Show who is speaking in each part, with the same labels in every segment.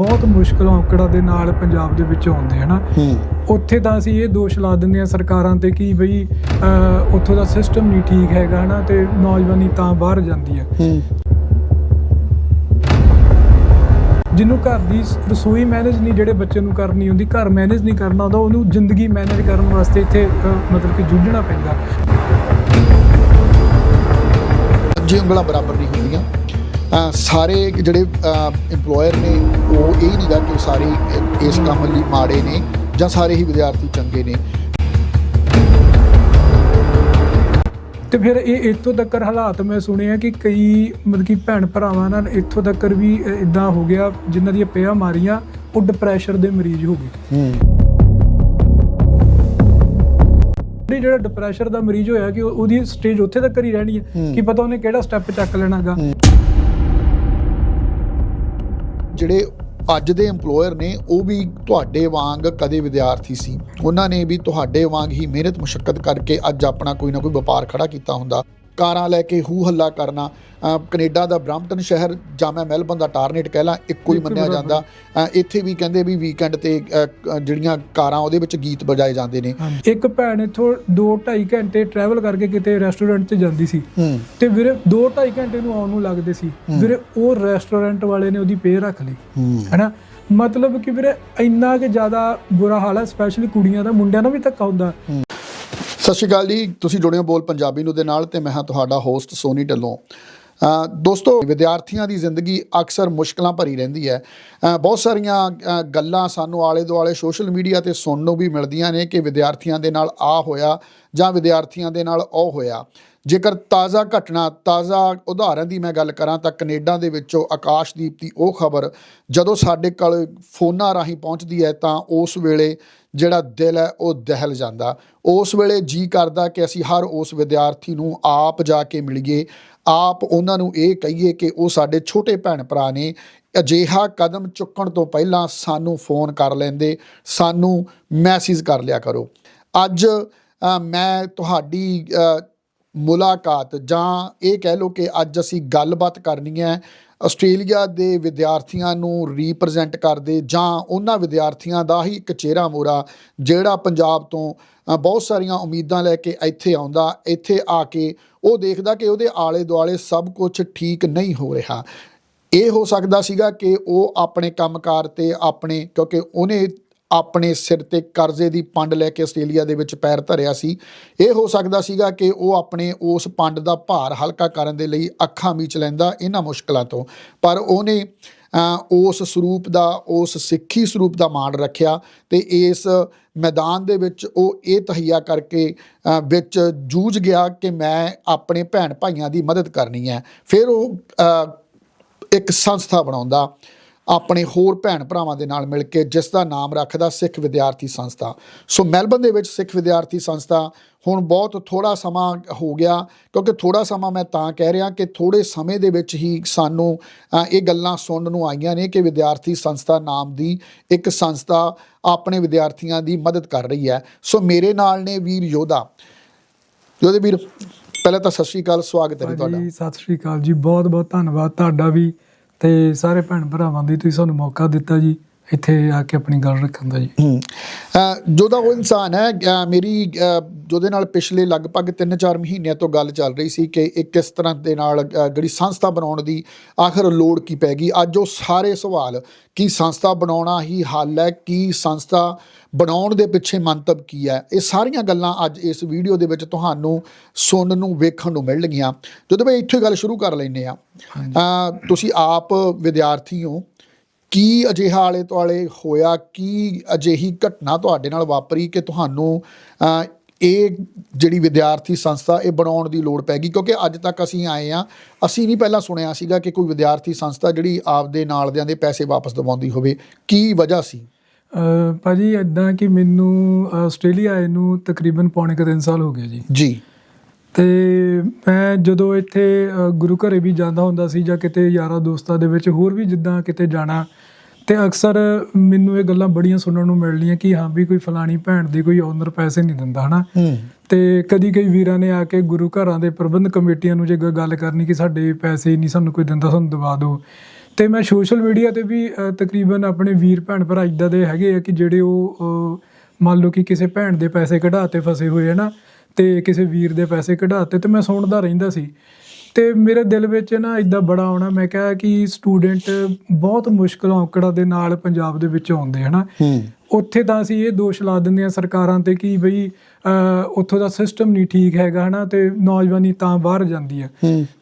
Speaker 1: ਬਹੁਤ ਮੁਸ਼ਕਲ ਔਕੜਾਂ ਦੇ ਨਾਲ ਪੰਜਾਬ ਦੇ ਵਿੱਚ ਆਉਂਦੇ ਹਨਾ ਉੱਥੇ ਤਾਂ ਅਸੀਂ ਇਹ ਦੋਸ਼ ਲਾ ਦਿੰਦੇ ਹਾਂ ਸਰਕਾਰਾਂ ਤੇ ਕਿ ਬਈ ਉੱਥੋਂ ਦਾ ਸਿਸਟਮ ਨਹੀਂ ਠੀਕ ਹੈਗਾ ਹਨਾ ਤੇ ਨੌਜਵਾਨੀ ਤਾਂ ਬਾਹਰ ਜਾਂਦੀ ਹੈ। ਜਿਹਨੂੰ ਘਰ ਦੀ ਰਸੋਈ ਮੈਨੇਜ ਨਹੀਂ ਜਿਹੜੇ ਬੱਚੇ ਨੂੰ ਕਰਨੀ ਹੁੰਦੀ ਘਰ ਮੈਨੇਜ ਨਹੀਂ ਕਰਨਾ ਆਉਂਦਾ ਉਹਨੂੰ ਜ਼ਿੰਦਗੀ ਮੈਨੇਜ ਕਰਨ ਵਾਸਤੇ ਇੱਥੇ ਮਤਲਬ ਕਿ ਜੂਝਣਾ ਪੈਂਦਾ।
Speaker 2: ਜੇ ਉਂਗਲਾਂ ਬਰਾਬਰ ਨਹੀਂ ਹੁੰਦੀਆਂ। ਸਾਰੇ ਜਿਹੜੇ EMPLOYER ਨੇ ਉਹ ਇਹ ਨਹੀਂ ਗਾ ਕਿ ਸਾਰੇ ਇਸ ਕੰਮ ਲਈ ਮਾੜੇ ਨੇ ਜਾਂ ਸਾਰੇ ਹੀ ਵਿਦਿਆਰਥੀ ਚੰਗੇ ਨੇ
Speaker 1: ਤੇ ਫਿਰ ਇਹ ਇੱਥੋਂ ਤੱਕ ਹਾਲਾਤ ਮੈਂ ਸੁਣਿਆ ਕਿ ਕਈ ਮਤਲਬ ਕਿ ਭੈਣ ਭਰਾਵਾਂ ਨਾਲ ਇੱਥੋਂ ਤੱਕ ਵੀ ਇਦਾਂ ਹੋ ਗਿਆ ਜਿਨ੍ਹਾਂ ਦੀਆਂ ਪਿਆ ਮਾਰੀਆਂ ਉਹ ਡਿਪਰੈਸ਼ਨ ਦੇ ਮਰੀਜ਼ ਹੋ ਗਏ
Speaker 2: ਹੂੰ
Speaker 1: ਜਿਹੜਾ ਡਿਪਰੈਸ਼ਨ ਦਾ ਮਰੀਜ਼ ਹੋਇਆ ਕਿ ਉਹ- ਉਹਦੀ ਸਟੇਜ ਉੱਥੇ ਤੱਕ ਹੀ ਰਹਿਣੀ ਹੈ। ਕਿ ਪਤਾ ਉਹਨੇ ਕਿਹੜਾ ਸਟੈਪ ਚੱਕ ਲੈਣਾਗਾ।
Speaker 2: ਜਿਹੜੇ ਅੱਜ ਦੇ EMPLOYER ਨੇ, ਉਹ ਵੀ ਤੁਹਾਡੇ ਵਾਂਗ ਕਦੇ ਵਿਦਿਆਰਥੀ ਸੀ। ਉਹਨਾਂ ਨੇ ਵੀ ਤੁਹਾਡੇ ਵਾਂਗ ਹੀ ਮਿਹਨਤ ਮੁਸ਼ਕਲ ਕਰਕੇ ਅੱਜ ਆਪਣਾ ਕੋਈ ਨਾ ਕੋਈ ਵਪਾਰ ਖੜਾ ਕੀਤਾ ਹੁੰਦਾ। ਕਾਰਾਂ ਲੈ ਕੇ ਹੂ ਹੱਲਾ ਕਰਨਾ ਕੈਨੇਡਾ ਦਾ ਬ੍ਰੈਂਪਟਨ ਸ਼ਹਿਰ ਜਾਂ ਮੈਂ ਮੈਲਬਨ ਦਾ ਟਾਰਨੇਟ ਕਹਿ ਲਾਂ ਇੱਕੋ ਹੀ ਮੰਨਿਆ। ਜਾਂਦਾ। ਇੱਥੇ ਵੀ ਕਹਿੰਦੇ ਵੀ ਵੀਕਐਂਡ ਤੇ ਜਿਹੜੀਆਂ ਕਾਰਾਂ ਉਹਦੇ ਵਿੱਚ ਗੀਤ ਵਜਾਏ ਜਾਂਦੇ ਨੇ।
Speaker 1: ਇੱਕ ਭੈਣ ਇੱਥੋਂ 2.5 ਘੰਟੇ ਟਰੈਵਲ ਕਰਕੇ ਕਿਤੇ ਰੈਸਟੋਰੈਂਟ 'ਚ ਜਾਂਦੀ ਸੀ। ਤੇ ਵੀਰੇ 2.5 ਘੰਟੇ ਨੂੰ ਆਉਣ ਨੂੰ ਲੱਗਦੇ ਸੀ। ਵੀਰੇ ਉਹ ਰੈਸਟੋਰੈਂਟ ਵਾਲੇ ਨੇ ਉਹਦੀ ਪੇ ਰੱਖ ਲਈ। ਹੈਨਾ? ਮਤਲਬ ਕਿ ਵੀਰੇ ਇੰਨਾ ਕਿ ਜ਼ਿਆਦਾ ਬੁਰਾ ਹਾਲ ਹੈ ਸਪੈਸ਼ਲੀ ਕੁੜੀਆਂ ਦਾ ਮੁੰਡਿਆਂ ਦਾ ਵੀ ਧੱਕਾ ਹੁੰਦਾ।
Speaker 2: ਸਤਿ ਸ਼੍ਰੀ ਅਕਾਲ ਜੀ। ਤੁਸੀਂ ਜੁੜੇ ਹੋ ਬੋਲ ਪੰਜਾਬੀ ਨੂੰ ਦੇ ਨਾਲ ਤੇ ਮੈਂ ਹਾਂ ਤੁਹਾਡਾ ਹੋਸਟ ਸੋਨੀ ਢੱਲੋਂ। ਦੋਸਤੋ, ਵਿਦਿਆਰਥੀਆਂ ਦੀ ਜ਼ਿੰਦਗੀ ਅਕਸਰ ਮੁਸ਼ਕਲਾਂ ਭਰੀ ਰਹਿੰਦੀ ਹੈ। ਬਹੁਤ ਸਾਰੀਆਂ ਗੱਲਾਂ ਸਾਨੂੰ ਆਲੇ ਦੁਆਲੇ ਸੋਸ਼ਲ ਮੀਡੀਆ ਤੇ ਸੁਣਨ ਨੂੰ ਵੀ ਮਿਲਦੀਆਂ ਨੇ ਕਿ ਵਿਦਿਆਰਥੀਆਂ ਦੇ ਨਾਲ ਆ ਹੋਇਆ ਜਾਂ ਵਿਦਿਆਰਥੀਆਂ ਦੇ ਨਾਲ ਉਹ ਹੋਇਆ। ਜੇਕਰ ਤਾਜ਼ਾ ਘਟਨਾ, ਤਾਜ਼ਾ ਉਦਾਹਰਨ ਦੀ ਮੈਂ ਗੱਲ ਕਰਾਂ ਤਾਂ ਕੈਨੇਡਾ ਦੇ ਵਿੱਚੋਂ ਆਕਾਸ਼ਦੀਪ ਦੀ ਉਹ ਖਬਰ, ਜਦੋਂ ਸਾਡੇ ਕੋਲ ਫੋਨਾਂ ਰਾਹੀਂ ਪਹੁੰਚਦੀ ਹੈ ਤਾਂ ਉਸ ਵੇਲੇ ਜਿਹੜਾ ਦਿਲ ਹੈ, ਉਹ ਦਹਿਲ ਜਾਂਦਾ। ਉਸ ਵੇਲੇ ਜੀ ਕਰਦਾ ਕਿ ਅਸੀਂ ਹਰ ਉਸ ਵਿਦਿਆਰਥੀ ਨੂੰ ਆਪ ਜਾ ਕੇ ਮਿਲੀਏ। ਆਪ ਉਹਨਾਂ ਨੂੰ ਇਹ ਕਹੀਏ ਕਿ ਉਹ ਸਾਡੇ ਛੋਟੇ ਭੈਣ ਭਰਾ ਨੇ। ਅਜਿਹਾ ਕਦਮ ਚੁੱਕਣ ਤੋਂ ਪਹਿਲਾਂ ਸਾਨੂੰ ਫੋਨ ਕਰ ਲੈਂਦੇ, ਸਾਨੂੰ ਮੈਸੇਜ ਕਰ ਲਿਆ ਕਰੋ। ਅੱਜ ਮੈਂ ਤੁਹਾਡੀ ਮੁਲਾਕਾਤ ਜਾਂ ਇਹ ਕਹਿ ਲਓ ਕਿ ਅੱਜ ਅਸੀਂ ਗੱਲਬਾਤ ਕਰਨੀ ਹੈ। ਆਸਟ੍ਰੇਲੀਆ ਦੇ ਵਿਦਿਆਰਥੀਆਂ ਨੂੰ ਰਿਪਰੈਜ਼ੈਂਟ ਕਰਦੇ ਜਾਂ ਉਹਨਾਂ ਵਿਦਿਆਰਥੀਆਂ ਦਾ ਹੀ ਇੱਕ ਚਿਹਰਾ ਮੋਰਾ ਜਿਹੜਾ ਪੰਜਾਬ ਤੋਂ ਬਹੁਤ ਸਾਰੀਆਂ ਉਮੀਦਾਂ ਲੈ ਕੇ ਇੱਥੇ ਆਉਂਦਾ, ਇੱਥੇ ਆ ਕੇ ਉਹ ਦੇਖਦਾ ਕਿ ਉਹਦੇ ਆਲੇ ਦੁਆਲੇ ਸਭ ਕੁਝ ਠੀਕ ਨਹੀਂ ਹੋ ਰਿਹਾ। ਇਹ ਹੋ ਸਕਦਾ ਸੀਗਾ ਕਿ ਉਹ ਆਪਣੇ ਕੰਮਕਾਰ ਤੇ ਆਪਣੇ, ਕਿਉਂਕਿ ਉਹਨੇ ਆਪਣੇ ਸਿਰ ਤੇ ਕਰਜ਼ੇ ਦੀ ਪੰਡ ਲੈ ਕੇ ਆਸਟ੍ਰੇਲੀਆ ਦੇ ਵਿੱਚ ਪੈਰ ਧਰਿਆ ਸੀ। ਇਹ ਹੋ ਸਕਦਾ ਸੀਗਾ ਕਿ ਉਹ ਆਪਣੇ ਉਸ ਪੰਡ ਦਾ ਭਾਰ ਹਲਕਾ ਕਰਨ ਦੇ ਲਈ ਅੱਖਾਂ ਮੀਚ ਲੈਂਦਾ ਇਹਨਾਂ ਮੁਸ਼ਕਲਾਂ ਤੋਂ। ਪਰ ਉਹਨੇ ਉਸ ਸਰੂਪ ਦਾ, ਉਸ ਸਿੱਖੀ ਸਰੂਪ ਦਾ ਮਾਣ ਰੱਖਿਆ ਤੇ ਇਸ ਮੈਦਾਨ ਦੇ ਵਿੱਚ ਉਹ ਇਹ ਤਹਈਆ ਕਰਕੇ ਵਿੱਚ ਜੂਝ ਗਿਆ ਕਿ ਮੈਂ ਆਪਣੇ ਭੈਣ ਭਾਈਆਂ ਦੀ ਮਦਦ ਕਰਨੀ ਹੈ। ਫਿਰ ਉਹ ਇੱਕ ਸੰਸਥਾ ਬਣਾਉਂਦਾ। ਆਪਣੇ ਹੋਰ ਭੈਣ ਭਰਾਵਾਂ ਦੇ ਨਾਲ ਮਿਲ ਕੇ ਜਿਸ ਦਾ ਨਾਮ ਰੱਖਦਾ ਸਿੱਖ ਵਿਦਿਆਰਥੀ ਸੰਸਥਾ। ਸੋ ਮੈਲਬਨ ਦੇ ਵਿੱਚ ਸਿੱਖ ਵਿਦਿਆਰਥੀ ਸੰਸਥਾ ਹੁਣ ਬਹੁਤ ਥੋੜਾ ਸਮਾਂ ਹੋ ਗਿਆ ਕਿਉਂਕਿ ਥੋੜਾ ਸਮਾਂ ਮੈਂ ਤਾਂ ਕਹਿ ਰਿਹਾ ਕਿ ਥੋੜੇ ਸਮੇਂ ਦੇ ਵਿੱਚ ਹੀ ਸਾਨੂੰ ਇਹ ਗੱਲਾਂ ਸੁਣਨ ਨੂੰ ਆਈਆਂ ਨੇ ਕਿ ਵਿਦਿਆਰਥੀ ਸੰਸਥਾ ਨਾਮ ਦੀ ਇੱਕ ਸੰਸਥਾ ਆਪਣੇ ਵਿਦਿਆਰਥੀਆਂ ਦੀ ਮਦਦ ਕਰ ਰਹੀ ਹੈ। ਸੋ ਮੇਰੇ ਨਾਲ ਨੇ ਵੀਰ ਯੋਧਾ। ਯੋਧੇ ਵੀਰ ਪਹਿਲਾਂ ਤਾਂ ਸਤਿ ਸ਼੍ਰੀ ਅਕਾਲ ਸਵਾਗਤ ਹੈ ਜੀ ਤੁਹਾਡਾ।
Speaker 1: ਭਾਜੀ ਸਤਿ ਸ਼੍ਰੀ ਅਕਾਲ ਜੀ ਬਹੁਤ ਬਹੁਤ ਧੰਨਵਾਦ। ਤੁਹਾਡਾ ਵੀ ਅਤੇ ਸਾਰੇ ਭੈਣ ਭਰਾਵਾਂ ਦੀ ਤੁਸੀਂ ਸਾਨੂੰ ਮੌਕਾ ਦਿੱਤਾ ਜੀ। ਇੱਥੇ ਆ ਕੇ ਆਪਣੀ ਗੱਲ ਰੱਖਣ ਦਾ ਜੀ।
Speaker 2: ਅਹ ਜੋਦਾ ਉਹ ਇਨਸਾਨ ਹੈ ਮੇਰੀ ਜਿਹਦੇ ਨਾਲ ਪਿਛਲੇ ਲਗਭਗ 3-4 ਮਹੀਨਿਆਂ ਤੋਂ ਗੱਲ ਚੱਲ ਰਹੀ ਸੀ ਕਿ ਇੱਕ ਕਿਸ ਤਰ੍ਹਾਂ ਦੇ ਨਾਲ ਜਿਹੜੀ ਸੰਸਥਾ ਬਣਾਉਣ ਦੀ ਆਖਰ ਲੋੜ ਕੀ ਪੈ ਗਈ। ਅੱਜ ਉਹ ਸਾਰੇ ਸਵਾਲ ਕੀ ਸੰਸਥਾ ਬਣਾਉਣਾ ਹੀ ਹੱਲ ਹੈ ਕੀ ਸੰਸਥਾ ਬਣਾਉਣ ਦੇ ਪਿੱਛੇ ਮੰਤਵ ਕੀ ਹੈ? ਇਹ ਸਾਰੀਆਂ ਗੱਲਾਂ ਅੱਜ ਇਸ ਵੀਡੀਓ ਦੇ ਵਿੱਚ ਤੁਹਾਨੂੰ ਸੁਣਨ ਨੂੰ ਵੇਖਣ ਨੂੰ ਮਿਲਣਗੀਆਂ। ਜਦੋਂ ਮੈਂ ਇੱਥੇ ਗੱਲ ਸ਼ੁਰੂ ਕਰ ਲੈਨੇ ਆ ਤੁਸੀਂ ਆਪ ਵਿਦਿਆਰਥੀ ਹੋ ਕੀ ਅਜਿਹਾ ਆਲੇ ਦੁਆਲੇ ਹੋਇਆ? ਕੀ ਅਜਿਹੀ ਘਟਨਾ ਤੁਹਾਡੇ ਨਾਲ ਵਾਪਰੀ ਕਿ ਤੁਹਾਨੂੰ ਇਹ ਜਿਹੜੀ ਵਿਦਿਆਰਥੀ ਸੰਸਥਾ ਇਹ ਬਣਾਉਣ ਦੀ ਲੋੜ ਪੈ ਗਈ? ਕਿਉਂਕਿ ਅੱਜ ਤੱਕ ਅਸੀਂ ਆਏ ਆ ਅਸੀਂ ਨਹੀਂ ਪਹਿਲਾਂ ਸੁਣਿਆ ਸੀਗਾ ਕਿ ਕੋਈ ਵਿਦਿਆਰਥੀ ਸੰਸਥਾ ਜਿਹੜੀ ਆਪਦੇ ਨਾਲਦਿਆਂ ਦੇ ਪੈਸੇ ਵਾਪਸ ਦਿਵਾਉਂਦੀ ਹੋਵੇ। ਕੀ ਵਜ੍ਹਾ ਸੀ?
Speaker 1: ਭਾਜੀ ਇਦਾਂ ਕਿ ਮੈਨੂੰ ਆਸਟ੍ਰੇਲੀਆ ਆਏ ਨੂੰ ਤਕਰੀਬਨ ਪੌਣੇ ਕੁ ਤਿੰਨ ਸਾਲ ਹੋ ਗਏ ਜੀ।
Speaker 2: ਜੀ।
Speaker 1: ਤੇ ਮੈਂ ਜਦੋਂ ਇੱਥੇ ਗੁਰੂ ਘਰੇ ਵੀ ਜਾਂਦਾ ਹੁੰਦਾ ਸੀ ਜਾਂ ਕਿਤੇ ਯਾਰਾਂ ਦੋਸਤਾਂ ਦੇ ਵਿੱਚ ਹੋਰ ਵੀ ਜਿੱਦਾਂ ਕਿਤੇ ਜਾਣਾ ਤੇ ਅਕਸਰ ਮੈਨੂੰ ਇਹ ਗੱਲਾਂ ਬੜੀਆਂ ਸੁਣਨ ਨੂੰ ਮਿਲਣੀਆਂ ਕਿ ਹਾਂ ਵੀ ਕੋਈ ਫਲਾਣੀ ਭੈਣ ਦੀ ਕੋਈ ਓਨਰ ਪੈਸੇ ਨਹੀਂ ਦਿੰਦਾ ਹਨਾ? ਤੇ ਕਦੀ ਕਈ ਵੀਰਾਂ ਨੇ ਆ ਕੇ ਗੁਰੂ ਘਰਾਂ ਦੇ ਪ੍ਰਬੰਧ ਕਮੇਟੀਆਂ ਨੂੰ ਜੇ ਗੱਲ ਕਰਨੀ ਕਿ ਸਾਡੇ ਪੈਸੇ ਨਹੀਂ ਸਾਨੂੰ ਕੋਈ ਦਿੰਦਾ ਸਾਨੂੰ ਦਵਾ ਦਿਓ। ਤੇ ਮੈਂ ਸੋਸ਼ਲ ਮੀਡੀਆ ਤੇ ਵੀ ਤਕਰੀਬਨ ਆਪਣੇ ਵੀਰ ਭੈਣ ਭਰਾ ਇਦਾਂ ਦੇ ਹੈਗੇ ਆ ਕਿ ਜਿਹੜੇ ਉਹ ਮੰਨ ਲਓ ਕਿ ਕਿਸੇ ਭੈਣ ਦੇ ਪੈਸੇ ਕਢਾਤੇ ਫਸੇ ਹੋਏ ਆ ਨਾ ਤੇ ਕਿਸੇ ਵੀਰ ਦੇ ਪੈਸੇ ਕਢਾਤੇ ਤੇ ਮੈਂ ਸੁਣਦਾ ਰਹਿੰਦਾ ਸੀ। ਤੇ ਮੇਰੇ ਦਿਲ ਵਿੱਚ ਨਾ ਇਦਾਂ ਬੜਾ ਆਉਣਾ ਮੈਂ ਕਿਹਾ ਕਿ ਸਟੂਡੈਂਟ ਬਹੁਤ ਮੁਸ਼ਕਲ ਔਕੜਾਂ ਦੇ ਨਾਲ ਪੰਜਾਬ ਦੇ ਵਿੱਚ ਆਉਂਦੇ ਹਨਾ? ਉੱਥੇ ਤਾਂ ਅਸੀਂ ਇਹ ਦੋਸ਼ ਲਾ ਦਿੰਦੇ ਆ ਸਰਕਾਰਾਂ ਤੇ ਕਿ ਬਈ ਉੱਥੋਂ ਦਾ ਸਿਸਟਮ ਨਹੀਂ ਠੀਕ ਹੈਗਾ ਹਨਾ? ਤੇ ਨੌਜਵਾਨੀ ਤਾਂ ਬਾਹਰ ਜਾਂਦੀ ਆ।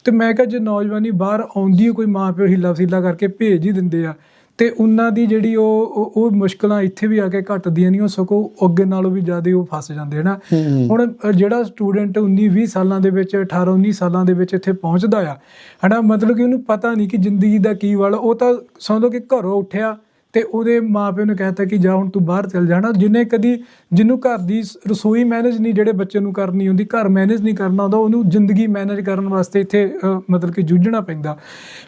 Speaker 1: ਤੇ ਮੈਂ ਕਿਹਾ ਜੇ ਨੌਜਵਾਨੀ ਬਾਹਰ ਆਉਂਦੀ ਕੋਈ ਮਾਂ ਪਿਓ ਹਿੱਲਾ ਵਸੀਲਾ ਕਰਕੇ ਭੇਜ ਹੀ ਦਿੰਦੇ ਆ ਤੇ ਉਹਨਾਂ ਦੀ ਜਿਹੜੀ ਉਹ ਉਹ- ਮੁਸ਼ਕਲਾਂ ਇੱਥੇ ਵੀ ਆ ਕੇ ਘਟਦੀਆਂ ਨਹੀਂ ਉਹ ਸਗੋਂ ਅੱਗੇ ਨਾਲੋਂ ਵੀ ਜ਼ਿਆਦਾ ਉਹ ਫਸ ਜਾਂਦੇ ਹਨਾ? ਹੁਣ ਜਿਹੜਾ ਸਟੂਡੈਂਟ 19 20 ਸਾਲਾਂ ਦੇ ਵਿੱਚ 18 19 ਸਾਲਾਂ ਦੇ ਵਿੱਚ ਇੱਥੇ ਪਹੁੰਚਦਾ ਆ ਹਨਾ? ਮਤਲਬ ਕਿ ਉਹਨੂੰ ਪਤਾ ਨਹੀਂ ਕਿ ਜ਼ਿੰਦਗੀ ਦਾ ਕੀ ਵਾਲਾ ਉਹ ਤਾਂ ਸਮਝ ਲਓ ਕਿ ਘਰੋਂ ਉੱਠਿਆ ਤੇ ਉਹਦੇ ਮਾਪਿਓ ਨੇ ਕਹਿਤਾ ਕਿ ਜਾ ਹੁਣ ਤੂੰ ਬਾਹਰ ਚਲ ਜਾਣਾ। ਜਿਹਨੇ ਕਦੀ ਜਿਹਨੂੰ ਘਰ ਦੀ ਰਸੋਈ ਮੈਨੇਜ ਨਹੀਂ ਜਿਹੜੇ ਬੱਚੇ ਨੂੰ ਕਰਨੀ ਹੁੰਦੀ, ਘਰ ਮੈਨੇਜ ਨਹੀਂ ਕਰਨਾ ਹੁੰਦਾ, ਉਹਨੂੰ ਜ਼ਿੰਦਗੀ ਮੈਨੇਜ ਕਰਨ ਵਾਸਤੇ ਇੱਥੇ ਮਤਲਬ ਕਿ ਜੂਝਣਾ ਪੈਂਦਾ।